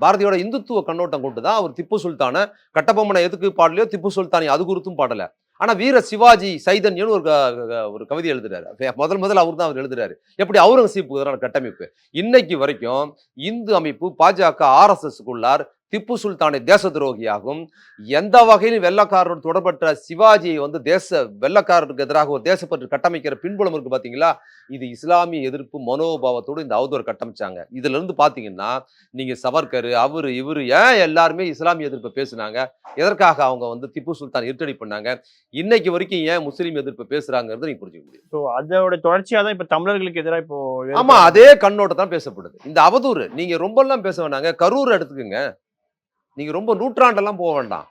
பாரதியோட இந்துத்துவ கண்ணோட்டம் கொண்டு தான் அவர் திப்பு சுல்தானை கட்டபொம்மனை எதுக்கு பாடலையோ திப்பு சுல்தானை அது குறித்தும் பாடலை. ஆனால் வீர சிவாஜி சைதன்யன்னு ஒரு க- ஒரு கவிதை எழுதுறாரு. முதல் முதல் அவர் தான் அவர் எழுதுறாரு. எப்படி அவுரங்கசீப்புக்கு எதிரான கட்டமைப்பு? இன்னைக்கு வரைக்கும் இந்து அமைப்பு பாஜக ஆர்எஸ்எஸ்க்குள்ளார் திப்பு சுல்தானை தேச துரோகியாகும் எந்த வகையிலும் வெள்ளக்காரரோடு தொடர்பற்ற சிவாஜியை வந்து தேச வெள்ளக்காரருக்கு எதிராக ஒரு தேசப்பற்று கட்டமைக்கிற பின்புலம் இருக்கு பாத்தீங்களா? இது இஸ்லாமிய எதிர்ப்பு மனோபாவத்தோடு இந்த அவதூறு கட்டமைச்சாங்க. இதுல இருந்து பாத்தீங்கன்னா நீங்க சவர்கர் அவரு இவரு ஏன் எல்லாருமே இஸ்லாமிய எதிர்ப்பை பேசுனாங்க? எதற்காக அவங்க வந்து திப்பு சுல்தான் இருட்டடி பண்ணாங்க? இன்னைக்கு வரைக்கும் ஏன் முஸ்லீம் எதிர்ப்பு பேசுறாங்கிறத நீங்க புரிஞ்சுக்க முடியும். ஸோ அதோட தொடர்ச்சியா தான் இப்ப தமிழர்களுக்கு எதிராக இப்போ ஆமா அதே கண்ணோட்டம் தான் பேசப்படுது. இந்த அவதூறு நீங்க ரொம்ப எல்லாம் பேச வேணாங்க. கரூர் எடுத்துக்கோங்க. நீங்கள் ரொம்ப நூற்றாண்டெல்லாம் போக வேண்டாம்.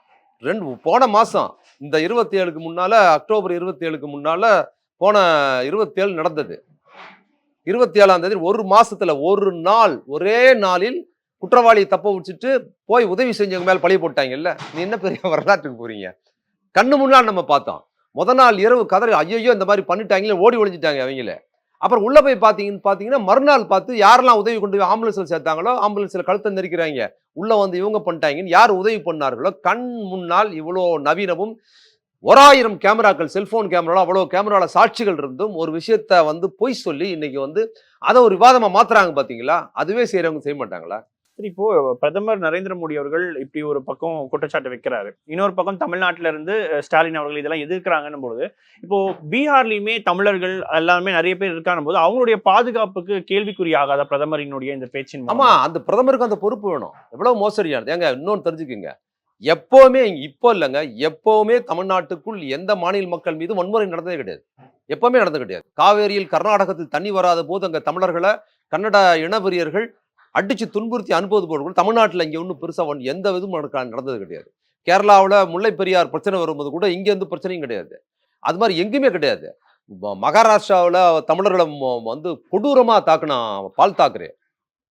ரெண்டு போன மாதம் இந்த இருபத்தி ஏழுக்கு முன்னால் அக்டோபர் இருபத்தி ஏழுக்கு முன்னால் போன இருபத்தேழு நடந்தது. இருபத்தி ஏழாம் தேதி ஒரு மாசத்துல ஒரு நாள் ஒரே நாளில் குற்றவாளியை தப்ப வச்சுட்டு போய் உதவி செஞ்சவங்க மேல பழி போட்டாங்கல்ல? நீ என்ன பெரிய வரலாற்றுக்கு போறீங்க? கண்ணு முன்னால் நம்ம பார்த்தோம். முத நாள் இரவு கதறி ஐயோ இந்த மாதிரி பண்ணிட்டாங்களே ஓடி ஒழிஞ்சிட்டாங்க அவங்கள. அப்புறம் உள்ளே போய் பார்த்தீங்கன்னு பார்த்தீங்கன்னா மறுநாள் பார்த்து யாரெல்லாம் உதவி கொண்டு போய் ஆம்புலன்ஸில் சேர்த்தாங்களோ ஆம்புலன்ஸில் கழுத்தை நெரிக்கிறாங்க. உள்ளே வந்து இவங்க பண்ணிட்டாங்கன்னு யார் உதவி பண்ணார்களோ கண் முன்னால் இவ்வளோ நவீனமும் ஓராயிரம் கேமராக்கள் செல்ஃபோன் கேமராவில் அவ்வளோ கேமராவில் சாட்சிகள் இருந்தும் ஒரு விஷயத்த வந்து பொய் சொல்லி இன்னைக்கு வந்து அதை ஒரு விவாதமாக மாற்றுறாங்க பார்த்தீங்களா அதுவே செய்கிறவங்க செய்ய மாட்டாங்களா? சரி இப்போ பிரதமர் நரேந்திர மோடி அவர்கள் இப்படி ஒரு பக்கம் குற்றச்சாட்டு வைக்கிறாரு. இன்னொரு பக்கம் தமிழ்நாட்டில இருந்து ஸ்டாலின் அவர்கள் இதெல்லாம் எதிர்க்கிறாங்கன்னும் பொழுது இப்போ பீகார்லயுமே தமிழர்கள் எல்லாருமே நிறைய பேர் இருக்கான போது அவங்களுடைய பாதுகாப்புக்கு கேள்விக்குறி ஆகாத பிரதமரினுடைய இந்த பேச்சின் ஆமா அந்த பிரதமருக்கு அந்த பொறுப்பு வேணும். எவ்வளவு மோசடியானது ஏங்க இன்னொன்னு தெரிஞ்சுக்கங்க. எப்பவுமே இப்போ இல்லைங்க எப்பவுமே தமிழ்நாட்டுக்குள் எந்த மாநில மக்கள் மீது வன்முறை நடந்ததே கிடையாது. எப்பவுமே நடந்தது கிடையாது. காவேரியில் கர்நாடகத்தில் தண்ணி வராத போது அங்க தமிழர்களை கன்னட இனவெறியர்கள் அடித்து துன்புறுத்தி அனுப்புவது போல கூட தமிழ்நாட்டில் இங்கே ஒன்றும் பெருசாக ஒன்று எந்த விதமும் நடக்க- நடந்தது கிடையாது. கேரளாவில் முல்லை பெரியார் பிரச்சனை வரும்போது கூட இங்கே எந்த பிரச்சனையும் கிடையாது. அது மாதிரி எங்கேயுமே கிடையாது. மகாராஷ்டிராவில் தமிழர்களை ம- வந்து கொடூரமாக தாக்குனா பால் தாக்கரே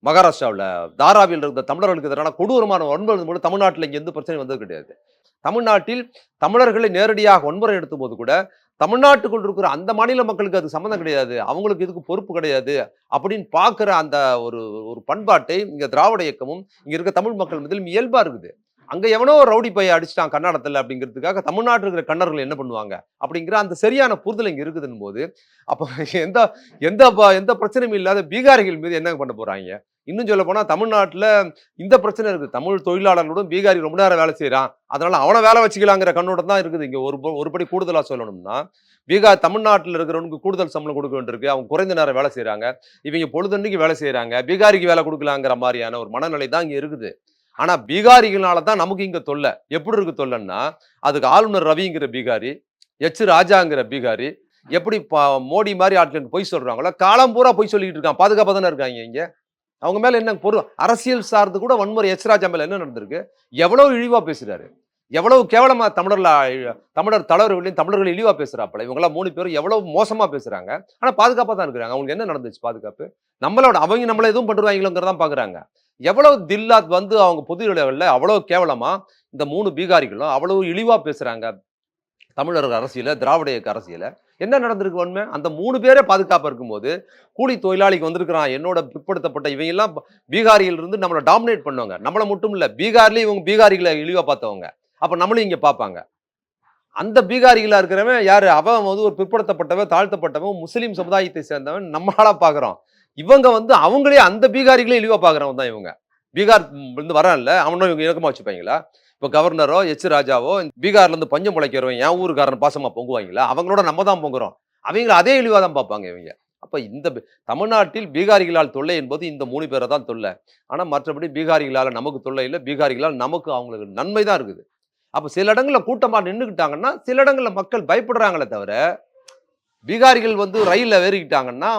மகாராஷ்டிராவில் தாராவில் இருந்த தமிழர்களுக்கு எதிரான கொடூரமான வன்முறை கூட தமிழ்நாட்டில் இங்கே எந்த பிரச்சனையும் வந்தது கிடையாது. தமிழ்நாட்டில் தமிழர்களை நேரடியாக வன்முறை எடுத்தும் போது கூட தமிழ்நாட்டுக்குள் இருக்கிற அந்த மாநில மக்களுக்கு அது சம்மந்தம் கிடையாது. அவங்களுக்கு இதுக்கு பொறுப்பு கிடையாது அப்படின்னு பார்க்குற அந்த ஒரு ஒரு பண்பாட்டை இங்கே திராவிட இயக்கமும் இங்கே இருக்க தமிழ் மக்கள் மத்தியிலும் இயல்பாக இருக்குது. அங்கே எவனோ ஒரு ரவுடி பைய அடிச்சிட்டான் கன்னடத்தில் அப்படிங்கிறதுக்காக தமிழ்நாட்டில் இருக்கிற கன்னர்கள் என்ன பண்ணுவாங்க? அப்படிங்கிற அந்த சரியான புரிதல் இங்கே இருக்குதுன்னு போது அப்போ எந்த எந்த எந்த பிரச்சனையும் இல்லாத பீகாரிகள் மீது என்ன பண்ண போகிறாங்க இன்னும் சொல்ல போனால் தமிழ்நாட்டில் இந்த பிரச்சனை இருக்குது தமிழ் தொழிலாளர்களுடன் பீகாரி ரொம்ப நேரம் வேலை செய்கிறான் அதனால் அவனை வேலை வச்சுக்கலாங்கிற கண்ணோட்டம் தான் இருக்குது. இங்கே ஒரு ஒருபடி கூடுதலாக சொல்லணும்னா பீகார் தமிழ்நாட்டில் இருக்கிறவனுக்கு கூடுதல் சம்பளம் கொடுக்க வேண்டியிருக்கு. அவங்க குறைந்த நேரம் வேலை செய்கிறாங்க இவங்க பொழுதன்னைக்கு வேலை செய்கிறாங்க பீகாரிக்கு வேலை கொடுக்கலாங்கிற மாதிரியான ஒரு மனநிலை தான் இங்கே இருக்குது. ஆனா பீகாரிகளால தான் நமக்கு இங்க தொல்லை. எப்படி இருக்கு தொல்லைன்னா அதுக்கு ஆளுநர் ரவிங்கிற பீகாரி எச் ராஜாங்கிற பீகாரி எப்படி மோடி மாதிரி ஆட்களுக்கு பொய் சொல்றாங்களோ காலம் பூரா பொய் சொல்லிட்டு இருக்கான். பாதுகாப்பாக தானே இருக்காங்க இங்க? அவங்க மேல என்ன பொருள் அரசியல் சார்ந்து கூட வன்முறை எச்ராஜா மேல என்ன நடந்திருக்கு? எவ்வளவு இழிவா பேசுறாரு. எவ்வளவு கேவலமா தமிழர்ல தமிழர் தலைவர்களையும் தமிழர்கள் இழிவா பேசுறாப்புல. இவங்கெல்லாம் மூணு பேரும் எவ்வளவு மோசமா பேசுறாங்க. ஆனா பாதுகாப்பா தான் இருக்கிறாங்க. அவங்களுக்கு என்ன நடந்துச்சு பாதுகாப்பு? நம்மளோட அவங்க நம்மள எதுவும் பண்ணுவாங்களோங்கிறதான் பாக்குறாங்க. எவ்வளவு தில்லாத் வந்து அவங்க பொது இடங்கள்ல அவ்வளவு கேவலமா இந்த மூணு பீகாரிகளும் அவ்வளவு இழிவா பேசுறாங்க. தமிழர் அரசியல திராவிட இயக்க அரசியல என்ன நடந்திருக்கு உண்மை? அந்த மூணு பேரே பாதுகாப்பாக இருக்கும்போது கூலி தொழிலாளிக்கு வந்திருக்கிறான் என்னோட பிற்படுத்தப்பட்ட இவங்க எல்லாம் பீகாரியில் இருந்து நம்மளை டாமினேட் பண்ணுவாங்க. நம்மளை மட்டும் இல்லை பீகார்லயும் இவங்க பீகாரிகளை இழிவா பார்த்தவங்க. அப்ப நம்மளும் இங்க பார்ப்பாங்க. அந்த பீகாரிகளா இருக்கிறவன் யாரு? அவன் வந்து ஒரு பிற்படுத்தப்பட்டவன் தாழ்த்தப்பட்டவன் முஸ்லீம் சமுதாயத்தை சேர்ந்தவன் நம்மளால பாக்குறோம் இவங்க வந்து அவங்களே அந்த பீகாரிகளே இழிவா பாக்குறவன் தான் இவங்க. பீகார் இருந்து வரான்ல அவனும் இவங்க இணக்கமா வச்சுப்பாங்களா? இப்போ கவர்னரோ எச் ராஜாவோ பீகார்ல இருந்து பஞ்சம் முளைக்கிறவன் என் ஊருக்காரன் பாசமா பொங்குவாங்களா? அவங்களோட நம்ம தான் பொங்குறோம். அவங்கள அதே இழிவாக தான் பார்ப்பாங்க இவங்க. அப்போ இந்த தமிழ்நாட்டில் பீகாரிகளால் தொல்லை என்பது இந்த மூணு பேரை தான் தொல்லை. ஆனால் மற்றபடி பீகாரிகளால் நமக்கு தொல்லை இல்லை பீகாரிகளால் நமக்கு அவங்களுக்கு நன்மை தான் இருக்குது. அப்போ சில இடங்களில் கூட்டமாக நின்றுக்கிட்டாங்கன்னா சில இடங்களில் மக்கள் பயப்படுறாங்களே தவிர பீகாரிகள் வந்து ரயிலில் ஏறிக்கிட்டாங்கன்னா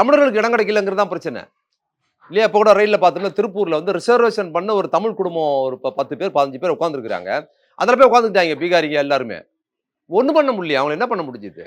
தமிழர்களுக்கு இடம் கிடைக்கலங்கிறது தான் பிரச்சனை. இல்லையா இப்போ கூட ரயிலில் பார்த்தோம்னா திருப்பூரில் வந்து ரிசர்வேஷன் பண்ண ஒரு தமிழ் குடும்பம் ஒரு பத்து பேர் பதினஞ்சு பேர் உட்காந்துருக்குறாங்க அதில் போய் உட்காந்துக்கிட்டாங்க பீகாரிங்க எல்லாருமே. ஒன்றும் பண்ண முடியல அவங்களை என்ன பண்ண முடிஞ்சுது?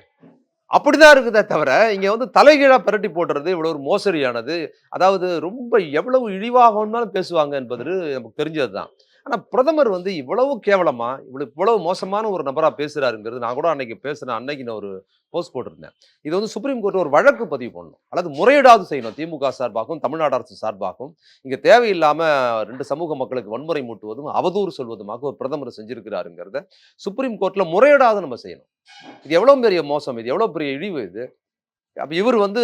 அப்படிதான் இருக்குதே தவிர இங்கே வந்து தலைகீழாக பிரட்டி போடுறது இவ்வளோ ஒரு மோசடியானது. அதாவது ரொம்ப எவ்வளவு இழிவாக வேணும்னாலும் பேசுவாங்க என்பது நமக்கு தெரிஞ்சது தான் ஆனால் பிரதமர் வந்து இவ்வளவு கேவலமா இவ்வளவு இவ்வளவு மோசமான ஒரு நபராக பேசுறாருங்கிறது நான் கூட அன்னைக்கு பேசுறேன் அன்னைக்கு நான் ஒரு போஸ்ட் போட்டிருந்தேன். இது வந்து சுப்ரீம் கோர்ட் ஒரு வழக்கு பதிவு பண்ணணும். அல்லது முறையீடாவது செய்யணும் திமுக சார்பாகவும் தமிழ்நாடு அரசு சார்பாகவும். இங்கே தேவையில்லாமல் ரெண்டு சமூக மக்களுக்கு வன்முறை மூட்டுவதும் அவதூறு சொல்வதுமாக ஒரு பிரதமர் செஞ்சிருக்கிறாருங்கிறத சுப்ரீம் கோர்ட்டில் முறையீடாவது நம்ம செய்யணும். இது எவ்வளோ பெரிய மோசம் இது எவ்வளோ பெரிய இழிவு இது? அப்போ இவர் வந்து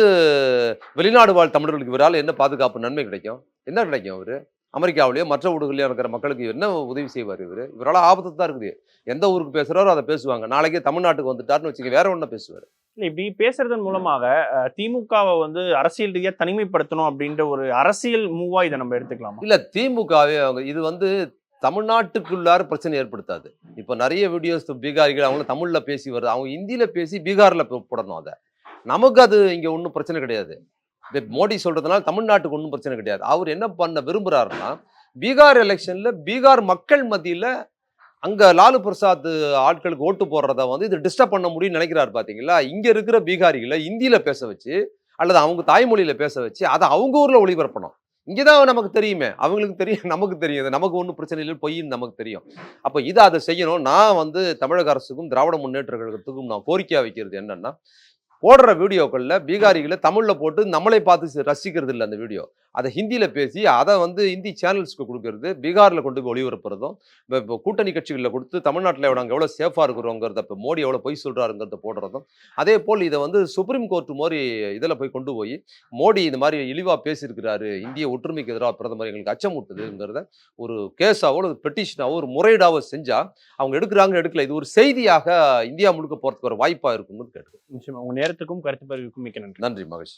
வெளிநாடு வாழ் தமிழர்களுக்கு இவரால் என்ன பாதுகாப்பு நன்மை கிடைக்கும்? என்ன கிடைக்கும் அவர்? அமெரிக்காவிலேயோ மற்ற ஊடுகளிலோ இருக்கிற மக்களுக்கு என்ன உதவி செய்வார் இவர்? இவரால் ஆபத்து தான் இருக்குது. எந்த ஊருக்கு பேசுறாரோ அதை பேசுவாங்க. நாளைக்கே தமிழ்நாட்டுக்கு வந்துட்டாருன்னு வச்சுக்க வேற ஒன்றும் பேசுவார். இல்ல இப்படி பேசுறதன் மூலமாக திமுகவை வந்து அரசியல் ரீதியா தனிமைப்படுத்தணும் அப்படின்ற ஒரு அரசியல் மூவா இதை நம்ம எடுத்துக்கலாமா? இல்ல திமுகவே அவங்க இது வந்து தமிழ்நாட்டுக்குள்ளார பிரச்சனை ஏற்படுத்தாது. இப்போ நிறைய வீடியோஸ் பீகாரிகள் அவங்க தமிழ்ல பேசி வருது. அவங்க இந்தியில பேசி பீகார்ல போடணும் அதை. நமக்கு அது இங்க ஒன்றும் பிரச்சனை கிடையாது. மோடி சொல்றதுனால தமிழ்நாட்டுக்கு ஒன்றும் பிரச்சனை கிடையாது. அவர் என்ன பண்ண விரும்புகிறாருன்னா பீகார் எலெக்ஷனில் பீகார் மக்கள் மத்தியில் அங்கே லாலு பிரசாத் ஆட்களுக்கு ஓட்டு போடுறத வந்து இது டிஸ்டர்ப் பண்ண முடியும்னு நினைக்கிறாரு பார்த்தீங்களா இங்கே இருக்கிற பீகாரிகளை இந்தியில் பேச வச்சு அல்லது அவங்க தாய்மொழியில் பேச வச்சு அதை அவங்க ஊரில் ஒளிபரப்பணும். இங்கே தான் நமக்கு தெரியுமே. அவங்களுக்கு தெரியும் நமக்கு தெரியும். நமக்கு ஒன்றும் பிரச்சனை இல்லை பொய்ன்னு நமக்கு தெரியும். அப்போ இதை அதை செய்யணும். நான் வந்து தமிழக அரசுக்கும் திராவிட முன்னேற்ற கழகத்துக்கும் நான் கோரிக்கையாக வைக்கிறது என்னன்னா போடுற வீடியோக்களில் பீகாரிகளை தமிழில் போட்டு நம்மளை பார்த்து ரசிக்கிறது இல்லை அந்த வீடியோ. அதை ஹிந்தியில் பேசி அதை வந்து ஹிந்தி சேனல்ஸ்க்கு கொடுக்கறது பீகாரில் கொண்டு போய் ஒளிபரப்புறதும் இப்போ இப்போ கூட்டணி கட்சிகளில் கொடுத்து தமிழ்நாட்டில் நாங்கள் எவ்வளோ சேஃபாக இருக்கிறோங்கிறத இப்போ மோடி எவ்வளோ பொய் சொல்கிறாருங்கிறத போடுறதும் அதே போல் இதை வந்து சுப்ரீம் கோர்ட் மாதிரி இதில் போய் கொண்டு போய் மோடி இந்த மாதிரி இழிவாக பேசியிருக்கிறாரு இந்திய ஒற்றுமைக்கு எதிராக பிரதமர் எங்களுக்கு அச்சமூட்டுதுங்கிறத ஒரு கேஸாவோ ஒரு பெட்டிஷனாவோ ஒரு முறையீடாவோ செஞ்சால் அவங்க எடுக்கிறாங்க எடுக்கல இது ஒரு செய்தியாக இந்தியா முழுக்க போகிறதுக்கு ஒரு வாய்ப்பாக இருக்குங்கிறது கேட்டு நிச்சயமா. உங்க நேரத்துக்கும் கருத்து பதிவுக்கும் மிக்க நன்றி. நன்றி மகேஷ்.